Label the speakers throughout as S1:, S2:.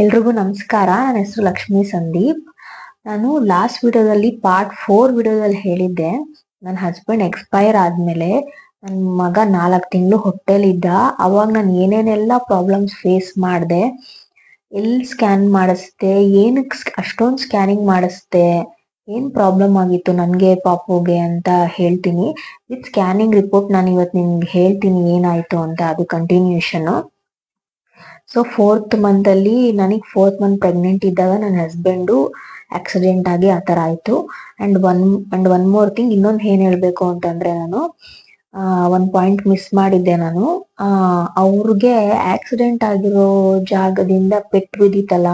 S1: ಎಲ್ರಿಗೂ ನಮಸ್ಕಾರ. ನನ್ನ ಹೆಸರು ಲಕ್ಷ್ಮೀ ಸಂದೀಪ್. ನಾನು ಲಾಸ್ಟ್ ವಿಡಿಯೋದಲ್ಲಿ ಪಾರ್ಟ್ ಫೋರ್ ವಿಡಿಯೋದಲ್ಲಿ ಹೇಳಿದ್ದೆ. ನನ್ನ ಹಸ್ಬೆಂಡ್ ಎಕ್ಸ್ಪೈರ್ ಆದ್ಮೇಲೆ ನನ್ನ ಮಗ ನಾಲ್ಕು ತಿಂಗಳು ಹೊಟ್ಟೆಲಿದ್ದ ಅವಾಗ ನಾನು ಏನೇನೆಲ್ಲ ಪ್ರಾಬ್ಲಮ್ಸ್ ಫೇಸ್ ಮಾಡಿದೆ. ಎಲ್ಲಿ ಸ್ಕ್ಯಾನ್ ಮಾಡಿಸ್ದೆ? ಏನಕ್ಕೆ ಅಷ್ಟೊಂದು ಸ್ಕ್ಯಾನಿಂಗ್ ಮಾಡಿಸ್ದೆ? ಏನ್ ಪ್ರಾಬ್ಲಮ್ ಆಗಿತ್ತು ನನಗೆ, ಪಾಪುಗೆ ಅಂತ ಹೇಳ್ತೀನಿ. ವಿತ್ ಸ್ಕ್ಯಾನಿಂಗ್ ರಿಪೋರ್ಟ್ ನಾನು ಇವತ್ತು ನಿಮ್ಗೆ ಹೇಳ್ತೀನಿ ಏನಾಯ್ತು ಅಂತ, ಅದು ಕಂಟಿನ್ಯೂಷನ್ ಸೊ ಫೋರ್ತ್ ಮಂತ್ ಅಲ್ಲಿ ನನಗೆ ಫೋರ್ತ್ ಮಂತ್ ಪ್ರೆಗ್ನೆಂಟ್ ಇದ್ದಾಗ ನನ್ನ ಹಸ್ಬೆಂಡು ಆಕ್ಸಿಡೆಂಟ್ ಆಗಿ ಆ ಥರ ಆಯ್ತು. And one and one more thing ಇನ್ನೊಂದು ಏನ್ ಹೇಳ್ಬೇಕು ಅಂತಂದ್ರೆ ನಾನು ಒನ್ ಪಾಯಿಂಟ್ ಮಿಸ್ ಮಾಡಿದ್ದೆ ನಾನು. ಅವ್ರಿಗೆ ಆಕ್ಸಿಡೆಂಟ್ ಆಗಿರೋ ಜಾಗದಿಂದ ಪೆಟ್ಟು ಬಿದ್ದಿತ್ತಲ್ಲ,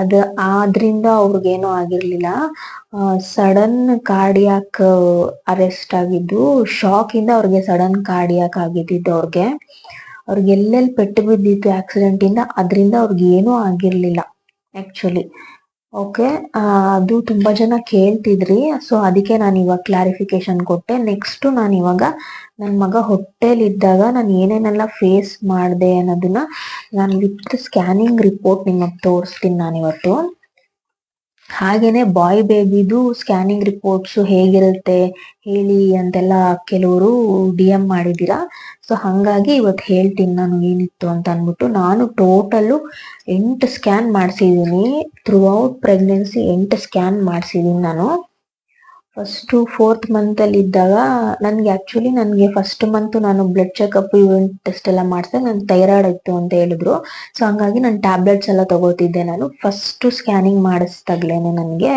S1: ಅದ, ಆದ್ರಿಂದ ಅವ್ರಿಗೇನೂ ಆಗಿರ್ಲಿಲ್ಲ. ಸಡನ್ ಕಾರ್ಡಿಯಾಕ್ ಅರೆಸ್ಟ್ ಆಗಿದ್ದು ಶಾಕ್ ಇಂದ ಅವ್ರಿಗೆ ಸಡನ್ ಕಾರ್ಡಿಯಾಕ್ ಆಗಿದ್ದಿದ್ದು ಅವ್ರಿಗೆ. ಅವ್ರಿಗೆ ಎಲ್ಲೆಲ್ಲಿ ಪೆಟ್ಟು ಬಿದ್ದಿತ್ತು ಆಕ್ಸಿಡೆಂಟ್ ಇಂದ, ಅದರಿಂದ ಅವ್ರಿಗೆ ಏನೂ ಆಗಿರ್ಲಿಲ್ಲ ಆಕ್ಚುಲಿ ಓಕೆ ಅದು ತುಂಬಾ ಜನ ಕೇಳ್ತಿದ್ರಿ ಸೊ ಅದಕ್ಕೆ ನಾನು ಇವಾಗ ಕ್ಲಾರಿಫಿಕೇಶನ್ ಕೊಟ್ಟೆ. ನೆಕ್ಸ್ಟ್ ನಾನು ಇವಾಗ ನನ್ನ ಮಗ ಹೊಟ್ಟೆಲಿದ್ದಾಗ ನಾನು ಏನೇನೆಲ್ಲ ಫೇಸ್ ಮಾಡಿದೆ ಅನ್ನೋದನ್ನ ನಾನು ವಿತ್ ಸ್ಕ್ಯಾನಿಂಗ್ ರಿಪೋರ್ಟ್ ನಿಮಗೆ ತೋರಿಸ್ತೀನಿ ನಾನು ಇವತ್ತು. ಹಾಗೇನೆ ಬಾಯ್ ಬೇಬಿದು ಸ್ಕ್ಯಾನಿಂಗ್ ರಿಪೋರ್ಟ್ಸ್ ಹೇಗಿರುತ್ತೆ ಹೇಳಿ ಅಂತೆಲ್ಲ ಕೆಲವರು ಡಿ ಎಂ ಮಾಡಿದ್ದೀರಾ? ಸೊ ಹಂಗಾಗಿ ಇವತ್ತು ಹೇಳ್ತೀನಿ ನಾನು ಏನಿತ್ತು ಅಂತ ಅಂದ್ಬಿಟ್ಟು ನಾನು ಟೋಟಲ್ಲು ಎಂಟು ಸ್ಕ್ಯಾನ್ ಮಾಡಿಸಿದ್ದೀನಿ. ಥ್ರೂ ಔಟ್ ಪ್ರೆಗ್ನೆನ್ಸಿ ಎಂಟು ಸ್ಕ್ಯಾನ್ ಮಾಡಿಸಿದ್ದೀನಿ ನಾನು. ಫಸ್ಟ್ ಫೋರ್ತ್ ಅಲ್ಲಿ ಇದ್ದಾಗ ನನ್ಗೆ ಆಕ್ಚುಲಿ ನನ್ಗೆ ಫಸ್ಟ್ ಮಂತ್ ನಾನು ಬ್ಲಡ್ ಚೆಕಪ್ ಯೂರಿನ್ ಟೆಸ್ಟ್ ಎಲ್ಲ ಮಾಡಿಸಿದೆ ನನ್ ಥೈರಾಯ್ಡ್ ಇತ್ತು ಅಂತ ಹೇಳಿದ್ರು. ಸೊ ಹಂಗಾಗಿ ನಾನು ಟ್ಯಾಬ್ಲೆಟ್ಸ್ ಎಲ್ಲ ತಗೋತಿದ್ದೆ ನಾನು. ಫಸ್ಟ್ ಸ್ಕ್ಯಾನಿಂಗ್ ಮಾಡಿಸ್ದಾಗ್ಲೇನೆ ನನಗೆ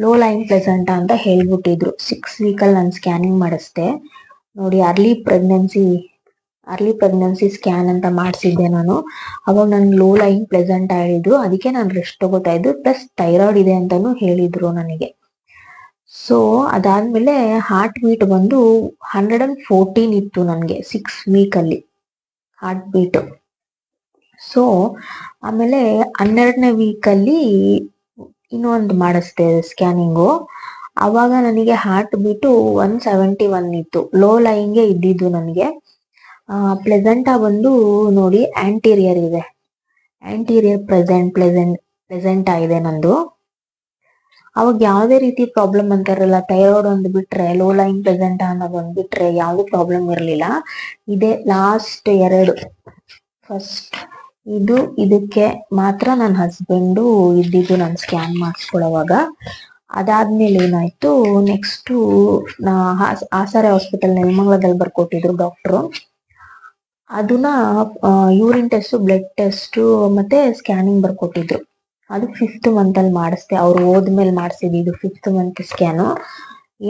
S1: ಲೋ ಲೈನ್ ಪ್ಲೆಸೆಂಟ ಅಂತ ಹೇಳ್ಬಿಟ್ಟಿದ್ರು. ಸಿಕ್ಸ್ ವೀಕಲ್ಲಿ ನಾನು ಸ್ಕ್ಯಾನಿಂಗ್ ಮಾಡಿಸ್ದೆ. ನೋಡಿ early pregnancy early pregnancy scan ಅಂತ ಮಾಡಿಸಿದ್ದೆ ನಾನು. ಅವಾಗ ನನ್ಗೆ ಲೋ ಲೈನ್ ಪ್ಲೆಸೆಂಟ್ ಹೇಳಿದ್ರು. ಅದಕ್ಕೆ ನಾನು ರೆಸ್ಟ್ ತಗೋತಾ ಇದ್ದು. ಪ್ಲಸ್ ಥೈರಾಯ್ಡ್ ಇದೆ ಅಂತಾನು ಹೇಳಿದ್ರು ನನಗೆ. ಸೊ ಅದಾದ್ಮೇಲೆ ಹಾರ್ಟ್ ಬೀಟ್ ಬಂದು ಹಂಡ್ರೆಡ್ ಅಂಡ್ ಫೋರ್ಟೀನ್ ಇತ್ತು ನನಗೆ ಸಿಕ್ಸ್ ಅಲ್ಲಿ. ಹಾರ್ಟ್ ಬೀಟ್ ಸೊ ಆಮೇಲೆ ಹನ್ನೆರಡನೇ ಅಲ್ಲಿ ಇನ್ನೊಂದು ಮಾಡಿಸ್ದೆ ಸ್ಕ್ಯಾನಿಂಗು ಅವಾಗ ನನಗೆ heart beat one seventy one ಇತ್ತು ಲೋ ಲೈನ್ಗೆ ಇದ್ದಿದ್ದು ನನಗೆ. ಪ್ಲೆಸೆಂಟಾ ಬಂದು ನೋಡಿ ಆಂಟೀರಿಯರ್ ಇದೆ. ಆಂಟೀರಿಯರ್ ಪ್ರೆಸೆಂಟ್ ಪ್ಲೆಸೆಂಟ್ ಪ್ಲೆಸೆಂಟಾ ಇದೆ ನಂದು. ಅವಾಗ ಯಾವುದೇ ರೀತಿ ಪ್ರಾಬ್ಲಮ್ ಅಂತಾರಲ್ಲ ಥೈರಾಯ್ಡ್ ಒಂದು ಬಿಟ್ರೆ ಲೋ ಲೈನ್ ಪ್ರೆಸೆಂಟ್ ಅನ್ನೋದು ಒಂದು ಬಿಟ್ರೆ ಯಾವ್ದು ಪ್ರಾಬ್ಲಮ್ ಇರಲಿಲ್ಲ. ಇದೇ ಲಾಸ್ಟ್ ಎರಡು. ಫಸ್ಟ್ ಇದು ಇದಕ್ಕೆ ಮಾತ್ರ ನನ್ನ ಹಸ್ಬೆಂಡು ಇದ್ದಿದ್ದು ನಾನು ಸ್ಕ್ಯಾನ್ ಮಾಡಿಸ್ಕೊಳ್ಳೋವಾಗ. ಅದಾದ್ಮೇಲೆ ಏನಾಯ್ತು ನೆಕ್ಸ್ಟ್ ನಾ ಆಸಾರೆ ಹಾಸ್ಪಿಟಲ್ ನೆಲಮಂಗಲದಲ್ಲಿ ಬರ್ಕೊಟ್ಟಿದ್ರು ಡಾಕ್ಟ್ರು ಅದನ್ನ ಯೂರಿನ್ ಟೆಸ್ಟ್ ಬ್ಲಡ್ ಟೆಸ್ಟ್ ಮತ್ತೆ ಸ್ಕ್ಯಾನಿಂಗ್ ಬರ್ಕೊಟ್ಟಿದ್ರು. ಅದು ಫಿಫ್ತ್ ಮಂತ್ ಅಲ್ಲಿ ಮಾಡಿಸ್ದೆ. ಅವ್ರು ಹೋದ್ಮೇಲೆ ಮಾಡಿಸಿದ್ದು ಫಿಫ್ತ್ ಮಂತ್ ಸ್ಕ್ಯಾನು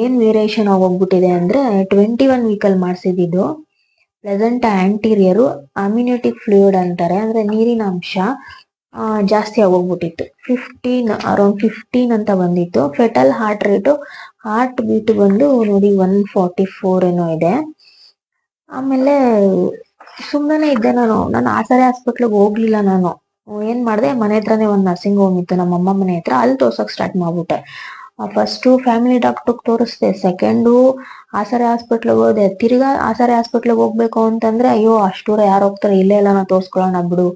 S1: ಏನ್ ವೇರಿಯೇಷನ್ ಆಗೋಗ್ಬಿಟ್ಟಿದೆ ಅಂದ್ರೆ ಟ್ವೆಂಟಿ ಒನ್ ವೀಕ್ ಅಲ್ಲಿ ಮಾಡಿಸಿದ್ದು ಪ್ಲೆಸೆಂಟ್ ಆಂಟೀರಿಯರು ಅಮ್ಯುನಿಟಿಕ್ ಫ್ಲೂಯಿಡ್ ಅಂತಾರೆ. ಅಂದ್ರೆ ನೀರಿನ ಅಂಶ ಜಾಸ್ತಿ ಆಗೋಗ್ಬಿಟ್ಟಿತ್ತು. ಫಿಫ್ಟೀನ್ ಅರೌಂಡ್ ಫಿಫ್ಟೀನ್ ಅಂತ ಬಂದಿತ್ತು. Fetal heart rate heart beat ಬಂದು ನೋಡಿ ಒನ್ ಫಾರ್ಟಿ ಫೋರ್ ಏನೋ ಇದೆ. ಆಮೇಲೆ ಸುಮ್ಮನೆ ಇದ್ದೆ ನಾನು. ನಾನು ಆಸರೆ ಹಾಸ್ಪಿಟ್ಲಿಗೆ ಹೋಗ್ಲಿಲ್ಲ ನಾನು. ಏನ್ ಮಾಡಿದೆ? ಮನೆ ಹತ್ರನೇ ಒಂದ್ ನರ್ಸಿಂಗ್ ಹೋಮ್ ಇತ್ತು, ನಮ್ಮ ಅಮ್ಮ ಮನೆ ಹತ್ರ. ಅಲ್ಲಿ ತೋರ್ಸಕ್ ಸ್ಟಾರ್ಟ್ ಮಾಡ್ಬಿಟ್ಟೆ. ಫಸ್ಟ್ ಫ್ಯಾಮಿಲಿ ಡಾಕ್ಟರ್ ತೋರಿಸ್ದೆ. ಸೆಕೆಂಡು ಆಸರೆ ಹಾಸ್ಪಿಟ್ಲಿಗೆ ಹೋದೆ. ತಿರ್ಗಾ ಆಸರೆ ಹಾಸ್ಪಿಟ್ಲಿಗೆ ಹೋಗ್ಬೇಕು ಅಂತಂದ್ರೆ, ಅಯ್ಯೋ ಅಷ್ಟೂರ ಯಾರು ಹೋಗ್ತಾರೆ? ಇಲ್ಲೇ ಎಲ್ಲ ನಾ ತೋರ್ಸ್ಕೊಳ್ಳೋಣ ಬಿಡು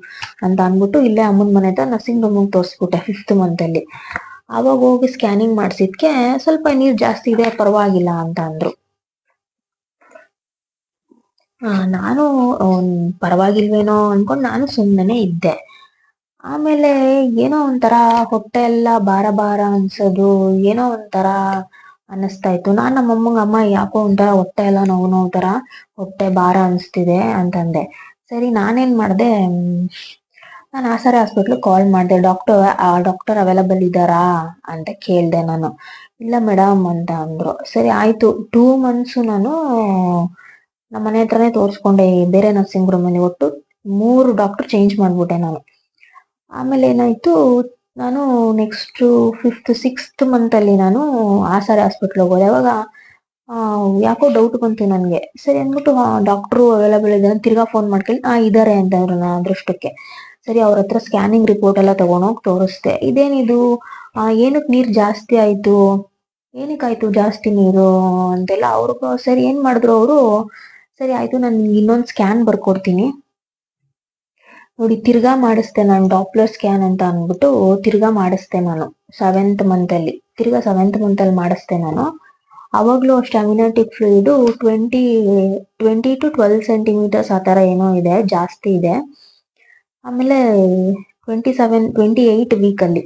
S1: ಅಂತ ಅನ್ಬಿಟ್ಟು ಇಲ್ಲೇ ಅಮ್ಮನ ಮನೆ ಹತ್ರ ನರ್ಸಿಂಗ್ ಹೋಮ್ ತೋರಿಸ್ಬಿಟ್ಟೆ ಫಿಫ್ತ್ ಮಂತ್ ಅಲ್ಲಿ. ಅವಾಗ ಹೋಗಿ ಸ್ಕ್ಯಾನಿಂಗ್ ಮಾಡ್ಸಿದ್ಕೆ, ಸ್ವಲ್ಪ ನೀರು ಜಾಸ್ತಿ ಇದೆ, ಪರವಾಗಿಲ್ಲ ಅಂತ ಅಂದ್ರು. ನಾನು ಪರವಾಗಿಲ್ವೇನೋ ಅನ್ಕೊಂಡು ನಾನು ಸುಮ್ಮನೆ ಇದ್ದೆ. ಆಮೇಲೆ ಏನೋ ಒಂಥರ ಹೊಟ್ಟೆ ಎಲ್ಲ ಭಾರ ಭಾರ ಅನ್ಸೋದು, ಏನೋ ಒಂಥರ ಅನ್ನಿಸ್ತಾ ಇತ್ತು. ನಾನ್ ನಮ್ಮ ಅಮ್ಮಂಗ, ಅಮ್ಮ, ಯಾಕೋ ಒಂಥರ ಹೊಟ್ಟೆ ಎಲ್ಲ ನೋವು ನೋವು ಥರ ಹೊಟ್ಟೆ ಭಾರ ಅನಿಸ್ತಿದೆ ಅಂತಂದೆ. ಸರಿ, ನಾನೇನ್ ಮಾಡಿದೆ ನಾನು ಆಸರೆ ಹಾಸ್ಪಿಟ್ಲ್ ಕಾಲ್ ಮಾಡಿದೆ. ಡಾಕ್ಟರ್ ಡಾಕ್ಟರ್ ಅವೈಲಬಲ್ ಇದ್ದಾರಾ? ಅಂತ ಕೇಳ್ದೆ ನಾನು. ಇಲ್ಲ ಮೇಡಮ್ ಅಂತ ಅಂದ್ರು. ಸರಿ, ಆಯ್ತು. ಟೂ ಮಂತ್ಸ್ ನಾನು ನಮ್ಮ ಮನೆ ಹತ್ರನೇ ತೋರಿಸ್ಕೊಂಡೆ, ಬೇರೆ ನರ್ಸಿಂಗ್ ರೂಮ್ ಅಲ್ಲಿ ಒಟ್ಟು ಮೂರು ಡಾಕ್ಟರ್ ಚೇಂಜ್ ಮಾಡ್ಬಿಟ್ಟೆ ನಾನು. ಆಮೇಲೆ ಏನಾಯ್ತು, ನಾನು ನೆಕ್ಸ್ಟ್ ಫಿಫ್ತ್ ಸಿಕ್ಸ್ತ್ ಮಂತ್ ಅಲ್ಲಿ ನಾನು ಆಸಾರ ಹಾಸ್ಪಿಟ್ಲ್ ಹೋಗೋದೆ ಅವಾಗ ಯಾಕೋ ಡೌಟ್ ಬಂತು ನನಗೆ. ಸರಿ ಅಂದ್ಬಿಟ್ಟು ಡಾಕ್ಟ್ರು ಅವೈಲಬಲ್ ಇದ್ದಾರೆ ತಿರ್ಗಾ ಫೋನ್ ಮಾಡ್ಕೊಳ್ಳಿ ಆ ಇದಾರೆ ಅಂತ ಅವ್ರು ನನ್ನ ಅದೃಷ್ಟಕ್ಕೆ ಸರಿ, ಅವ್ರ ಹತ್ರ ಸ್ಕ್ಯಾನಿಂಗ್ ರಿಪೋರ್ಟ್ ಎಲ್ಲ ತಗೊಂಡೋಗಿ ತೋರಿಸ್ದೆ. ಇದೇನಿದು? ಏನಕ್ಕೆ ನೀರು ಜಾಸ್ತಿ ಆಯ್ತು? ಏನಕ್ಕಾಯ್ತು ಜಾಸ್ತಿ ನೀರು ಅಂತೆಲ್ಲ ಅವ್ರಿಗೂ, ಸರಿ, ಏನು ಮಾಡಿದ್ರು ಅವರು, ಸರಿ, ಆಯ್ತು ನಾನು ಇನ್ನೊಂದು ಸ್ಕ್ಯಾನ್ ಬರ್ಕೊಡ್ತೀನಿ. ನೋಡಿ, ತಿರ್ಗಾ ಮಾಡಿಸ್ದೆ ನಾನು ಡಾಪ್ಲರ್ ಸ್ಕ್ಯಾನ್ ಅಂತ ಅಂದ್ಬಿಟ್ಟು ತಿರ್ಗಾ ಮಾಡಿಸ್ದೆ ನಾನು ಸೆವೆಂತ್ ಮಂತ್ ಅಲ್ಲಿ. ತಿರ್ಗಾ ಸೆವೆಂತ್ ಮಂತ್ ಅಲ್ಲಿ ಮಾಡಿಸ್ದೆ ನಾನು. ಅವಾಗಲೂ ಅಷ್ಟೇ amniotic fluid twenty twenty to twelve centimetres ಆ ಥರ ಏನೋ ಇದೆ, ಜಾಸ್ತಿ ಇದೆ. ಆಮೇಲೆ ಟ್ವೆಂಟಿ ಸೆವೆನ್ ಟ್ವೆಂಟಿ ಏಯ್ಟ್ ವೀಕಲ್ಲಿ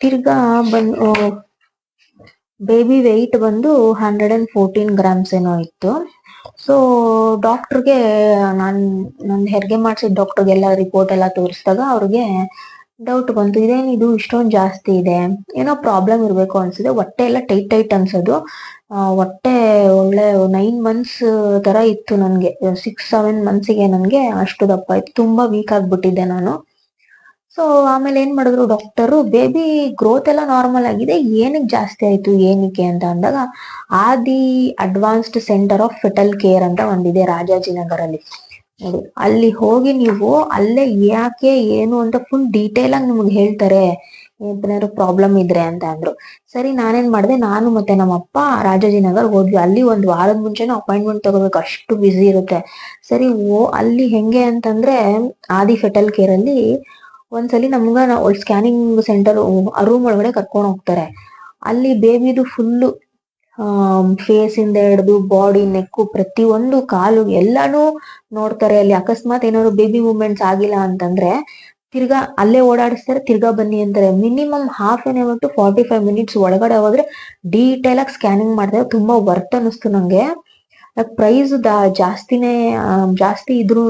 S1: ತಿರ್ಗಾ ಬಂದು ಬೇಬಿ ವೆಯ್ಟ್ ಬಂದು ಹಂಡ್ರೆಡ್ ಅಂಡ್ ಫೋರ್ಟೀನ್ ಗ್ರಾಮ್ಸ್ ಏನೋ ಇತ್ತು. ಸೊ ಡಾಕ್ಟರ್ಗೆ ನಾನು ನನ್ನ ಹೆರಿಗೆ ಮಾಡ್ಸಿದ ಡಾಕ್ಟರ್ಗೆಲ್ಲ ರಿಪೋರ್ಟ್ ಎಲ್ಲ ತೋರಿಸಿದಾಗ ಅವ್ರಿಗೆ ಡೌಟ್ ಬಂತು. ಇದೇನು ಇದು ಇಷ್ಟೊಂದು ಜಾಸ್ತಿ ಇದೆ? ಏನೋ ಪ್ರಾಬ್ಲಮ್ ಇರಬೇಕು ಅನ್ಸಿದೆ. ಹೊಟ್ಟೆ ಎಲ್ಲ ಟೈಟ್ ಟೈಟ್ ಅನ್ಸೋದು. ಹೊಟ್ಟೆ ಒಳ್ಳೆ ನೈನ್ ಮಂತ್ಸ್ ತರ ಇತ್ತು ನನಗೆ. ಸಿಕ್ಸ್ ಸೆವೆನ್ ಮಂತ್ಸಿಗೆ ನನಗೆ ಅಷ್ಟು ದಪ್ಪ ಇತ್ತು ತುಂಬಾ ವೀಕ್ ಆಗಿಬಿಟ್ಟಿದ್ದೆ ನಾನು. ಸೊ ಆಮೇಲೆ ಏನ್ ಮಾಡಿದ್ರು ಡಾಕ್ಟರು ಬೇಬಿ ಗ್ರೋತ್ ಎಲ್ಲ ನಾರ್ಮಲ್ ಆಗಿದೆ ಏನಕ್ಕೆ ಜಾಸ್ತಿ ಆಯ್ತು, ಏನಕ್ಕೆ ಅಂತ ಅಂದಾಗ, Aadi advanced centre of fetal care ಅಂತ ಒಂದಿದೆ ರಾಜಾಜಿನಗರಲ್ಲಿ ನೋಡಿ, ಅಲ್ಲಿ ಹೋಗಿ ನೀವು ಅಲ್ಲೇ ಯಾಕೆ, ಏನು ಅಂತ ಫುಲ್ ಡೀಟೇಲ್ ಆಗಿ ನಿಮ್ಗೆ ಹೇಳ್ತಾರೆ, ಏನಾದ್ರು ಪ್ರಾಬ್ಲಮ್ ಇದ್ರೆ ಅಂತ ಅಂದ್ರು. ಸರಿ, ನಾನೇನ್ ಮಾಡಿದೆ, ನಾನು ಮತ್ತೆ ನಮ್ಮ ಅಪ್ಪ ರಾಜಾಜಿನಗರ್ ಹೋದ್ವಿ. ಅಲ್ಲಿ ಒಂದ್ ವಾರದ ಮುಂಚೆನೂ ಅಪಾಯಿಂಟ್ಮೆಂಟ್ ತಗೋಬೇಕು, ಅಷ್ಟು ಬ್ಯುಸಿ ಇರುತ್ತೆ. ಸರಿ, ಓ, ಅಲ್ಲಿ ಹೆಂಗೆ ಅಂತಂದ್ರೆ, ಆದಿ ಫೆಟಲ್ ಕೇರ್ ಅಲ್ಲಿ ಒಂದ್ಸಲಿ ನಮ್ಗ ಸ್ಕ್ಯಾನಿಂಗ್ ಸೆಂಟರ್ ರೂಮ್ ಒಳಗಡೆ ಕರ್ಕೊಂಡು ಹೋಗ್ತಾರೆ. ಅಲ್ಲಿ ಬೇಬಿದು ಫುಲ್ಲು ಫೇಸ್ ಇಂದ ಹಿಡಿದು ಬಾಡಿ ನೆಕ್ಕು ಪ್ರತಿಯೊಂದು ಕಾಲು ಎಲ್ಲಾನು ನೋಡ್ತಾರೆ. ಅಲ್ಲಿ ಅಕಸ್ಮಾತ್ ಏನಾದ್ರು ಬೇಬಿ ಮೂವ್ಮೆಂಟ್ಸ್ ಆಗಿಲ್ಲ ಅಂತಂದ್ರೆ ತಿರ್ಗಾ ಅಲ್ಲೇ ಓಡಾಡಿಸ್ತಾರೆ, ತಿರ್ಗಾ ಬನ್ನಿ ಅಂತಾರೆ. Minimum half an hour to forty five minutes ಒಳಗಡೆ ಹೋದ್ರೆ ಡೀಟೇಲ್ ಆಗಿ ಸ್ಕ್ಯಾನಿಂಗ್ ಮಾಡಿದ್ರೆ ತುಂಬಾ ವರ್ತ್ ಅನ್ನಿಸ್ತು ನಂಗೆ. ಪ್ರೈಸ್ ಜಾಸ್ತಿನೇ ಜಾಸ್ತಿ ಇದ್ರೂ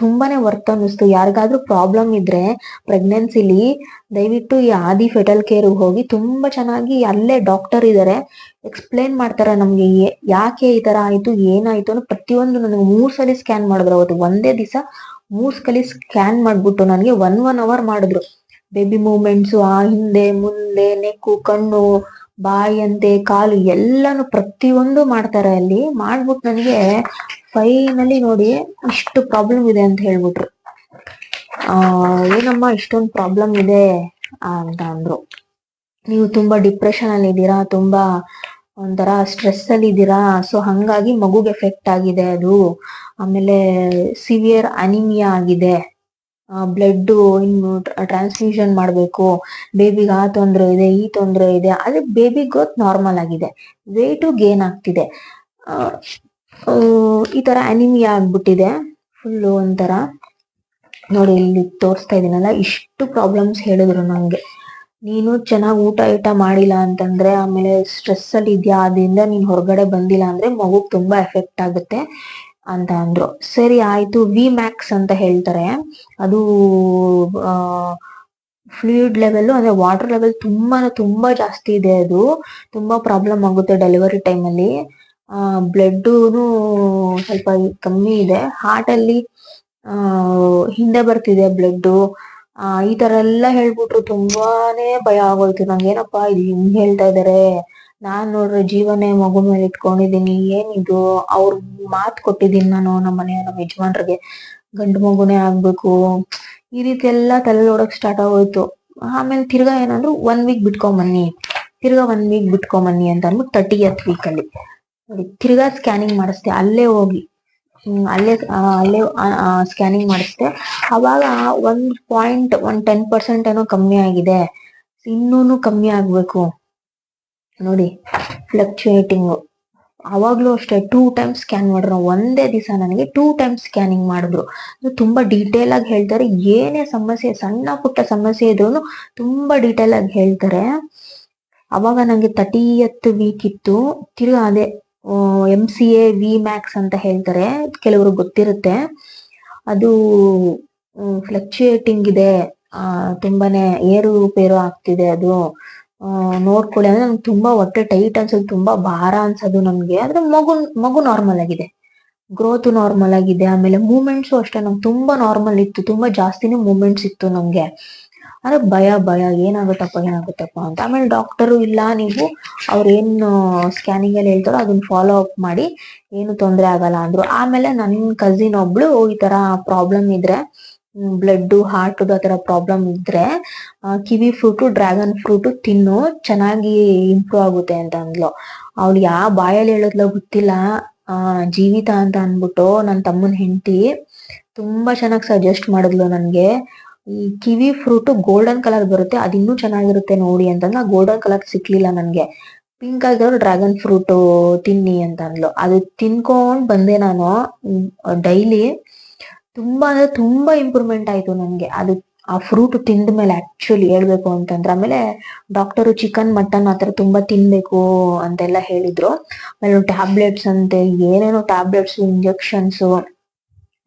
S1: ತುಂಬಾನೇ ವರ್ತ್ ಅನ್ನಿಸ್ತು. ಯಾರಿಗಾದ್ರೂ ಪ್ರಾಬ್ಲಮ್ ಇದ್ರೆ ಪ್ರೆಗ್ನೆನ್ಸಿಲಿ ದಯವಿಟ್ಟು ಈ ಆದಿ ಫೆಟಲ್ ಕೇರ್ ಹೋಗಿ ತುಂಬಾ ಚೆನ್ನಾಗಿ ಅಲ್ಲೇ ಡಾಕ್ಟರ್ ಇದಾರೆ. ಎಕ್ಸ್ಪ್ಲೇನ್ ಮಾಡ್ತಾರೆ ನಮ್ಗೆ ಯಾಕೆ ಈ ತರ ಆಯ್ತು, ಏನಾಯ್ತು ಅನ್ನೋ ಪ್ರತಿಯೊಂದು ನನಗೆ ಮೂರ್ ಸಲ ಸ್ಕ್ಯಾನ್ ಮಾಡಿದ್ರು. ಅವತ್ತು ಒಂದೇ ದಿವಸ ಮೂರ್ ಸಲ ಸ್ಕ್ಯಾನ್ ಮಾಡ್ಬಿಟ್ಟು ನನಗೆ ಒನ್ ಒನ್ ಅವರ್ ಮಾಡಿದ್ರು. ಬೇಬಿ ಮೂವ್ಮೆಂಟ್ಸ್ ಆ ಹಿಂದೆ, ಮುಂದೆ, ನೆಕ್ಕು, ಕಣ್ಣು ಬಾಯಿ ಅಂತೆ ಕಾಲು ಎಲ್ಲಾನು ಪ್ರತಿಯೊಂದು ಮಾಡ್ತಾರೆ ಅಲ್ಲಿ. ಮಾಡ್ಬಿಟ್ಟು ನನಗೆ ಫೈನಲಿ ನೋಡಿ ಇಷ್ಟು ಪ್ರಾಬ್ಲಮ್ ಇದೆ ಅಂತ ಹೇಳ್ಬಿಟ್ರು. ಆ, ಏನಮ್ಮ ಇಷ್ಟೊಂದು ಪ್ರಾಬ್ಲಮ್ ಇದೆ ಅಂತ ಅಂದ್ರು. ನೀವು ತುಂಬಾ ಡಿಪ್ರೆಷನ್ ಅಲ್ಲಿ ಇದ್ದೀರಾ, ತುಂಬಾ ಒಂಥರ ಸ್ಟ್ರೆಸ್ ಅಲ್ಲಿ ಇದ್ದೀರಾ ಸೊ ಹಂಗಾಗಿ ಮಗುಗೆ ಎಫೆಕ್ಟ್ ಆಗಿದೆ ಅದು. ಆಮೇಲೆ ಸಿವಿಯರ್ ಅನಿಮಿಯಾ ಆಗಿದೆ. ಬ್ಲಡ್ ಇನ್ನು ಟ್ರಾನ್ಸ್ಫ್ಯೂಷನ್ ಮಾಡಬೇಕು. ಬೇಬಿಗೆ ಆ ತೊಂದರೆ ಇದೆ, ಈ ತೊಂದರೆ ಇದೆ. ಆದ್ರೆ ಬೇಬಿ ಗ್ರೋತ್ ನಾರ್ಮಲ್ ಆಗಿದೆ. ವೇಟು ಗೇನ್ ಆಗ್ತಿದೆ. ಈ ತರ ಅನಿಮಿಯಾ ಆಗ್ಬಿಟ್ಟಿದೆ. ಫುಲ್ಲು ಒಂಥರ. ನೋಡಿ, ಇಲ್ಲಿ ತೋರಿಸ್ತಾ ಇದೀನಲ್ಲ ಇಷ್ಟು ಪ್ರಾಬ್ಲಮ್ಸ್ ಹೇಳಿದ್ರು ನಂಗೆ. ನೀನು ಚೆನ್ನಾಗಿ ಊಟ ಊಟ ಮಾಡಿಲ್ಲ ಅಂತಂದ್ರೆ, ಆಮೇಲೆ ಸ್ಟ್ರೆಸ್ ಅಲ್ಲಿ ಇದೆಯಾ, ಅದರಿಂದ ನೀನ್ ಹೊರಗಡೆ ಬಂದಿಲ್ಲ ಅಂದ್ರೆ ಮಗುಗ್ ತುಂಬಾ ಎಫೆಕ್ಟ್ ಆಗುತ್ತೆ. ಅಂತ ಅಂದ್ರು. ಸರಿ, ಆಯ್ತು ವಿ ಮ್ಯಾಕ್ಸ್ ಅಂತ ಹೇಳ್ತಾರೆ. ಅದು ಫ್ಲೂಯಿಡ್ ಲೆವೆಲ್ ಅಂದ್ರೆ ವಾಟರ್ ಲೆವೆಲ್ ತುಂಬಾ ತುಂಬಾ ಜಾಸ್ತಿ ಇದೆ ಅದು. ತುಂಬಾ ಪ್ರಾಬ್ಲಮ್ ಆಗುತ್ತೆ ಡೆಲಿವರಿ ಟೈಮ್ ಅಲ್ಲಿ. ಬ್ಲಡ್ ಸ್ವಲ್ಪ ಕಮ್ಮಿ ಇದೆ. ಹಾರ್ಟ್ ಅಲ್ಲಿ ಹಿಂದೆ ಬರ್ತಿದೆ ಬ್ಲಡ್ ಈ ತರ ಎಲ್ಲ ಹೇಳ್ಬಿಟ್ರು ತುಂಬಾನೇ ಭಯ ಆಗೋಯ್ತು. ನಂಗೆ ಏನಪ್ಪಾ ಇದು ಹಿಂಗ್ ಹೇಳ್ತಾ ಇದಾರೆ? ನಾನ್ ನೋಡ್ರಿ ಜೀವನೇ ಮಗು ಮೇಲೆ ಇಟ್ಕೊಂಡಿದೀನಿ ಏನಿದು ಅವ್ರ ಮಾತ್ ಕೊಟ್ಟಿದೀನಿ ನಾನು ನಮ್ಮ ಮನೆಯ ನಮ್ಮ ಯಜಮಾನ್ರಿಗೆ. ಗಂಡು ಮಗುನೇ ಆಗ್ಬೇಕು. ಈ ರೀತಿ ಎಲ್ಲಾ ತಲೆ ಓಡಕ್ ಸ್ಟಾರ್ಟ್ ಆಗೋಯ್ತು. ಆಮೇಲೆ ತಿರ್ಗಾ ಏನಂದ್ರು ಒನ್ ವೀಕ್ ಬಿಟ್ಕೊಂಬನ್ನಿ. ತಿರ್ಗಾ ಒನ್ ವೀಕ್ ಬಿಟ್ಕೊಂಬನ್ನಿ ಅಂತ ಅಂದ್ಬಿಟ್ಟು ತರ್ಟಿ ಎತ್ ವೀಕ್ ಅಲ್ಲಿ. ನೋಡಿ, ತಿರ್ಗಾ ಸ್ಕ್ಯಾನಿಂಗ್ ಮಾಡಿಸ್ದೆ. ಅಲ್ಲೇ ಹೋಗಿ. ಅಲ್ಲೇ ಅಲ್ಲೇ ಸ್ಕ್ಯಾನಿಂಗ್ ಮಾಡಿಸ್ದೆ. ಅವಾಗ ಒಂದ್ ಪಾಯಿಂಟ್ ಒಂದ್ ಟೆನ್ ಪರ್ಸೆಂಟ್ ಏನೋ ಕಮ್ಮಿ ಆಗಿದೆ. ಇನ್ನೂನು ಕಮ್ಮಿ ಆಗ್ಬೇಕು. ನೋಡಿ ಫ್ಲಕ್ಚುಯೇಟಿಂಗ್ ಅವಾಗ್ಲೂ ಅಷ್ಟೇ ಟೂ ಟೈಮ್ಸ್ ಸ್ಕ್ಯಾನ್ ಮಾಡಿದ್ರು. ಒಂದೇ ದಿವಸ ನನಗೆ ಟೂ ಟೈಮ್ಸ್ ಸ್ಕ್ಯಾನಿಂಗ್ ಮಾಡಿದ್ರು. ತುಂಬಾ ಡೀಟೇಲ್ ಆಗಿ ಹೇಳ್ತಾರೆ. ಏನೇ ಸಮಸ್ಯೆ, ಸಣ್ಣ ಪುಟ್ಟ ಸಮಸ್ಯೆ ಇದ್ರು ತುಂಬಾ ಡೀಟೇಲ್ ಆಗಿ ಹೇಳ್ತಾರೆ. ಅವಾಗ ನಂಗೆ ತರ್ಟಿಯತ್ ವೀಕ್ ಇತ್ತು. ತಿರುಗಾ ಅದೇ M C A V max ಅಂತ ಹೇಳ್ತಾರೆ. ಕೆಲವರು ಗೊತ್ತಿರುತ್ತೆ. ಅದು ಫ್ಲಕ್ಚುಯೇಟಿಂಗ್ ಇದೆ. ತುಂಬಾನೇ ಏರುಪೇರು ಆಗ್ತಿದೆ ಅದು. ನೋಡ್ಕೊಳ್ಳಿ. ಅಂದ್ರೆ ನಂಗೆ ತುಂಬಾ ಹೊಟ್ಟೆ ಟೈಟ್ ಅನ್ಸೋದು, ತುಂಬಾ ಭಾರ ಅನ್ಸೋದು ನಮ್ಗೆ. ಆದ್ರೆ ಮಗು ಮಗು ನಾರ್ಮಲ್ ಆಗಿದೆ. ಗ್ರೋತ್ ನಾರ್ಮಲ್ ಆಗಿದೆ. ಆಮೇಲೆ ಮೂಮೆಂಟ್ಸು ಅಷ್ಟೇ. ನಮ್ಗೆ ತುಂಬಾ ನಾರ್ಮಲ್ ಇತ್ತು. ತುಂಬಾ ಜಾಸ್ತಿನೇ ಮೂಮೆಂಟ್ಸ್ ಇತ್ತು ನಮ್ಗೆ. ಅಂದ್ರೆ ಭಯ ಭಯ. ಏನಾಗುತ್ತಪ್ಪ ಏನಾಗುತ್ತಪ್ಪ ಅಂತ. ಆಮೇಲೆ ಡಾಕ್ಟರು ಇಲ್ಲ ನೀವು. ಅವ್ರೇನು ಸ್ಕ್ಯಾನಿಂಗ್ ಅಲ್ಲಿ ಹೇಳ್ತಾರೋ ಅದನ್ನ ಫಾಲೋ ಅಪ್ ಮಾಡಿ. ಏನು ತೊಂದರೆ ಆಗಲ್ಲ ಅಂದ್ರು. ಆಮೇಲೆ ನನ್ನ ಕಸಿನ್ ಒಬ್ಳು ಈ ತರ ಪ್ರಾಬ್ಲಮ್ ಇದ್ರೆ ಬ್ಲಡ್ ಹಾರ್ಟ್ ಆ ತರ ಪ್ರಾಬ್ಲಮ್ ಇದ್ರೆ ಕಿವಿ ಫ್ರೂಟು, ಡ್ರ್ಯಾಗನ್ ಫ್ರೂಟ್ ತಿನ್ನು, ಚೆನ್ನಾಗಿ ಇಂಪ್ರೂವ್ ಆಗುತ್ತೆ ಅಂತ ಅಂದ್ಲು. ಅವ್ಳು ಯಾವ ಬಾಯಲ್ಲಿ ಹೇಳಿದ್ಲೋ ಗೊತ್ತಿಲ್ಲ. ಜೀವಿತ ಅಂತ ಅಂದ್ಬಿಟ್ಟು ನನ್ನ ತಮ್ಮನ ಹೆಂಡತಿ ತುಂಬಾ ಚೆನ್ನಾಗಿ ಸಜೆಸ್ಟ್ ಮಾಡಿದ್ಲು ನನ್ಗೆ. ಈ ಕಿವಿ ಫ್ರೂಟ್ ಗೋಲ್ಡನ್ ಕಲರ್ ಬರುತ್ತೆ, ಅದು ಇನ್ನೂ ಚೆನ್ನಾಗಿರುತ್ತೆ ನೋಡಿ ಅಂತಂದ್ರೆ ಗೋಲ್ಡನ್ ಕಲರ್ ಸಿಕ್ಲಿಲ್ಲ ನನ್ಗೆ. ಪಿಂಕ್ ಆಗಿರೋ ಡ್ರ್ಯಾಗನ್ ಫ್ರೂಟ್ ತಿನ್ನಿ ಅಂತ ಅಂದ್ಲು. ಅದು ತಿನ್ಕೊಂಡ್ ಬಂದೆ ನಾನು ಡೈಲಿ ತುಂಬಾ ಅಂದ್ರೆ ತುಂಬಾ ಇಂಪ್ರೂವ್ಮೆಂಟ್ ಆಯ್ತು ನನ್ಗೆ. ಅದು ಆ ಫ್ರೂಟ್ ತಿಂದ ಮೇಲೆ ಆಕ್ಚುಲಿ ಹೇಳ್ಬೇಕು ಅಂತಂದ್ರೆ, ಆಮೇಲೆ ಡಾಕ್ಟರ್ ಚಿಕನ್ ಮಟನ್ ಆತರ ತುಂಬಾ ತಿನ್ಬೇಕು ಅಂತೆಲ್ಲ ಹೇಳಿದ್ರು. ಆಮೇಲೆ ಟ್ಯಾಬ್ಲೆಟ್ಸ್ ಅಂತೆ, ಏನೇನೋ ಟ್ಯಾಬ್ಲೆಟ್ಸ್ ಇಂಜೆಕ್ಷನ್ಸ್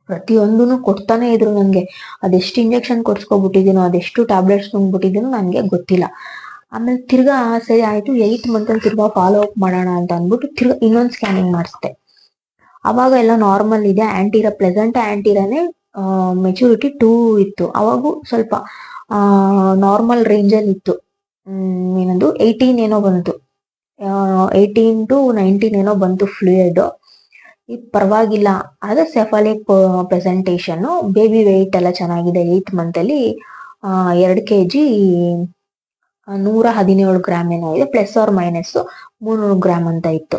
S1: ಪ್ರತಿಯೊಂದೂ ಕೊಡ್ತಾನೆ ಇದ್ರು ನನ್ಗೆ. ಅದೆಷ್ಟು ಇಂಜೆಕ್ಷನ್ ಕೊಡ್ಸ್ಕೊಬಿಟ್ಟಿದೀನೋ ಅದೆಷ್ಟು ಟ್ಯಾಬ್ಲೆಟ್ಸ್ ನುಂಗ್ಬಿಟ್ಟಿದೀನೋ ನನ್ಗೆ ಗೊತ್ತಿಲ್ಲ. ಆಮೇಲೆ ತಿರ್ಗಾ, ಸರಿ ಆಯ್ತು ಏಯ್ತ್ ಮಂತ್ ಅಲ್ಲಿ ತಿರ್ಗಾ ಫಾಲೋ ಅಪ್ ಮಾಡೋಣ ಅಂತ ಅಂದ್ಬಿಟ್ಟು ತಿರ್ಗಾ ಇನ್ನೊಂದು ಸ್ಕ್ಯಾನಿಂಗ್ ಮಾಡಿಸ್ದೆ. ಅವಾಗ ಎಲ್ಲ ನಾರ್ಮಲ್ ಇದೆ. ಆಂಟಿರಾ ಪ್ಲೆಸೆಂಟ್ ಆಂಟಿರಾನೇ ಮೆಚುರಿಟಿ ಟೂ ಇತ್ತು. ಅವಾಗೂ ಸ್ವಲ್ಪ ನಾರ್ಮಲ್ ರೇಂಜ್ ಅಲ್ಲಿ ಇತ್ತು. ಏನಂದು? ಏಯ್ಟೀನ್ ಏನೋ ಬಂತು. ಏಯ್ಟೀನ್ ಟು ನೈನ್ಟೀನ್ ಏನೋ ಬಂತು ಫ್ಲೂಯಡ್ ಇದು ಪರವಾಗಿಲ್ಲ. ಆದರೆ ಸೆಫಾಲಿಕ್ ಪ್ರೆಸೆಂಟೇಷನ್ ಬೇಬಿ ವೆಯ್ಟ್ ಎಲ್ಲ ಚೆನ್ನಾಗಿದೆ. ಏಯ್ತ್ ಮಂತ್ ಅಲ್ಲಿ ಎರಡು ಕೆ ಜಿ ನೂರ ಹದಿನೇಳು ಗ್ರಾಮ್ ಏನೋ ಇದೆ. ಪ್ಲಸ್ ಆರ್ ಮೈನಸ್ ಮುನ್ನೂರು ಗ್ರಾಮ್ ಅಂತ ಇತ್ತು.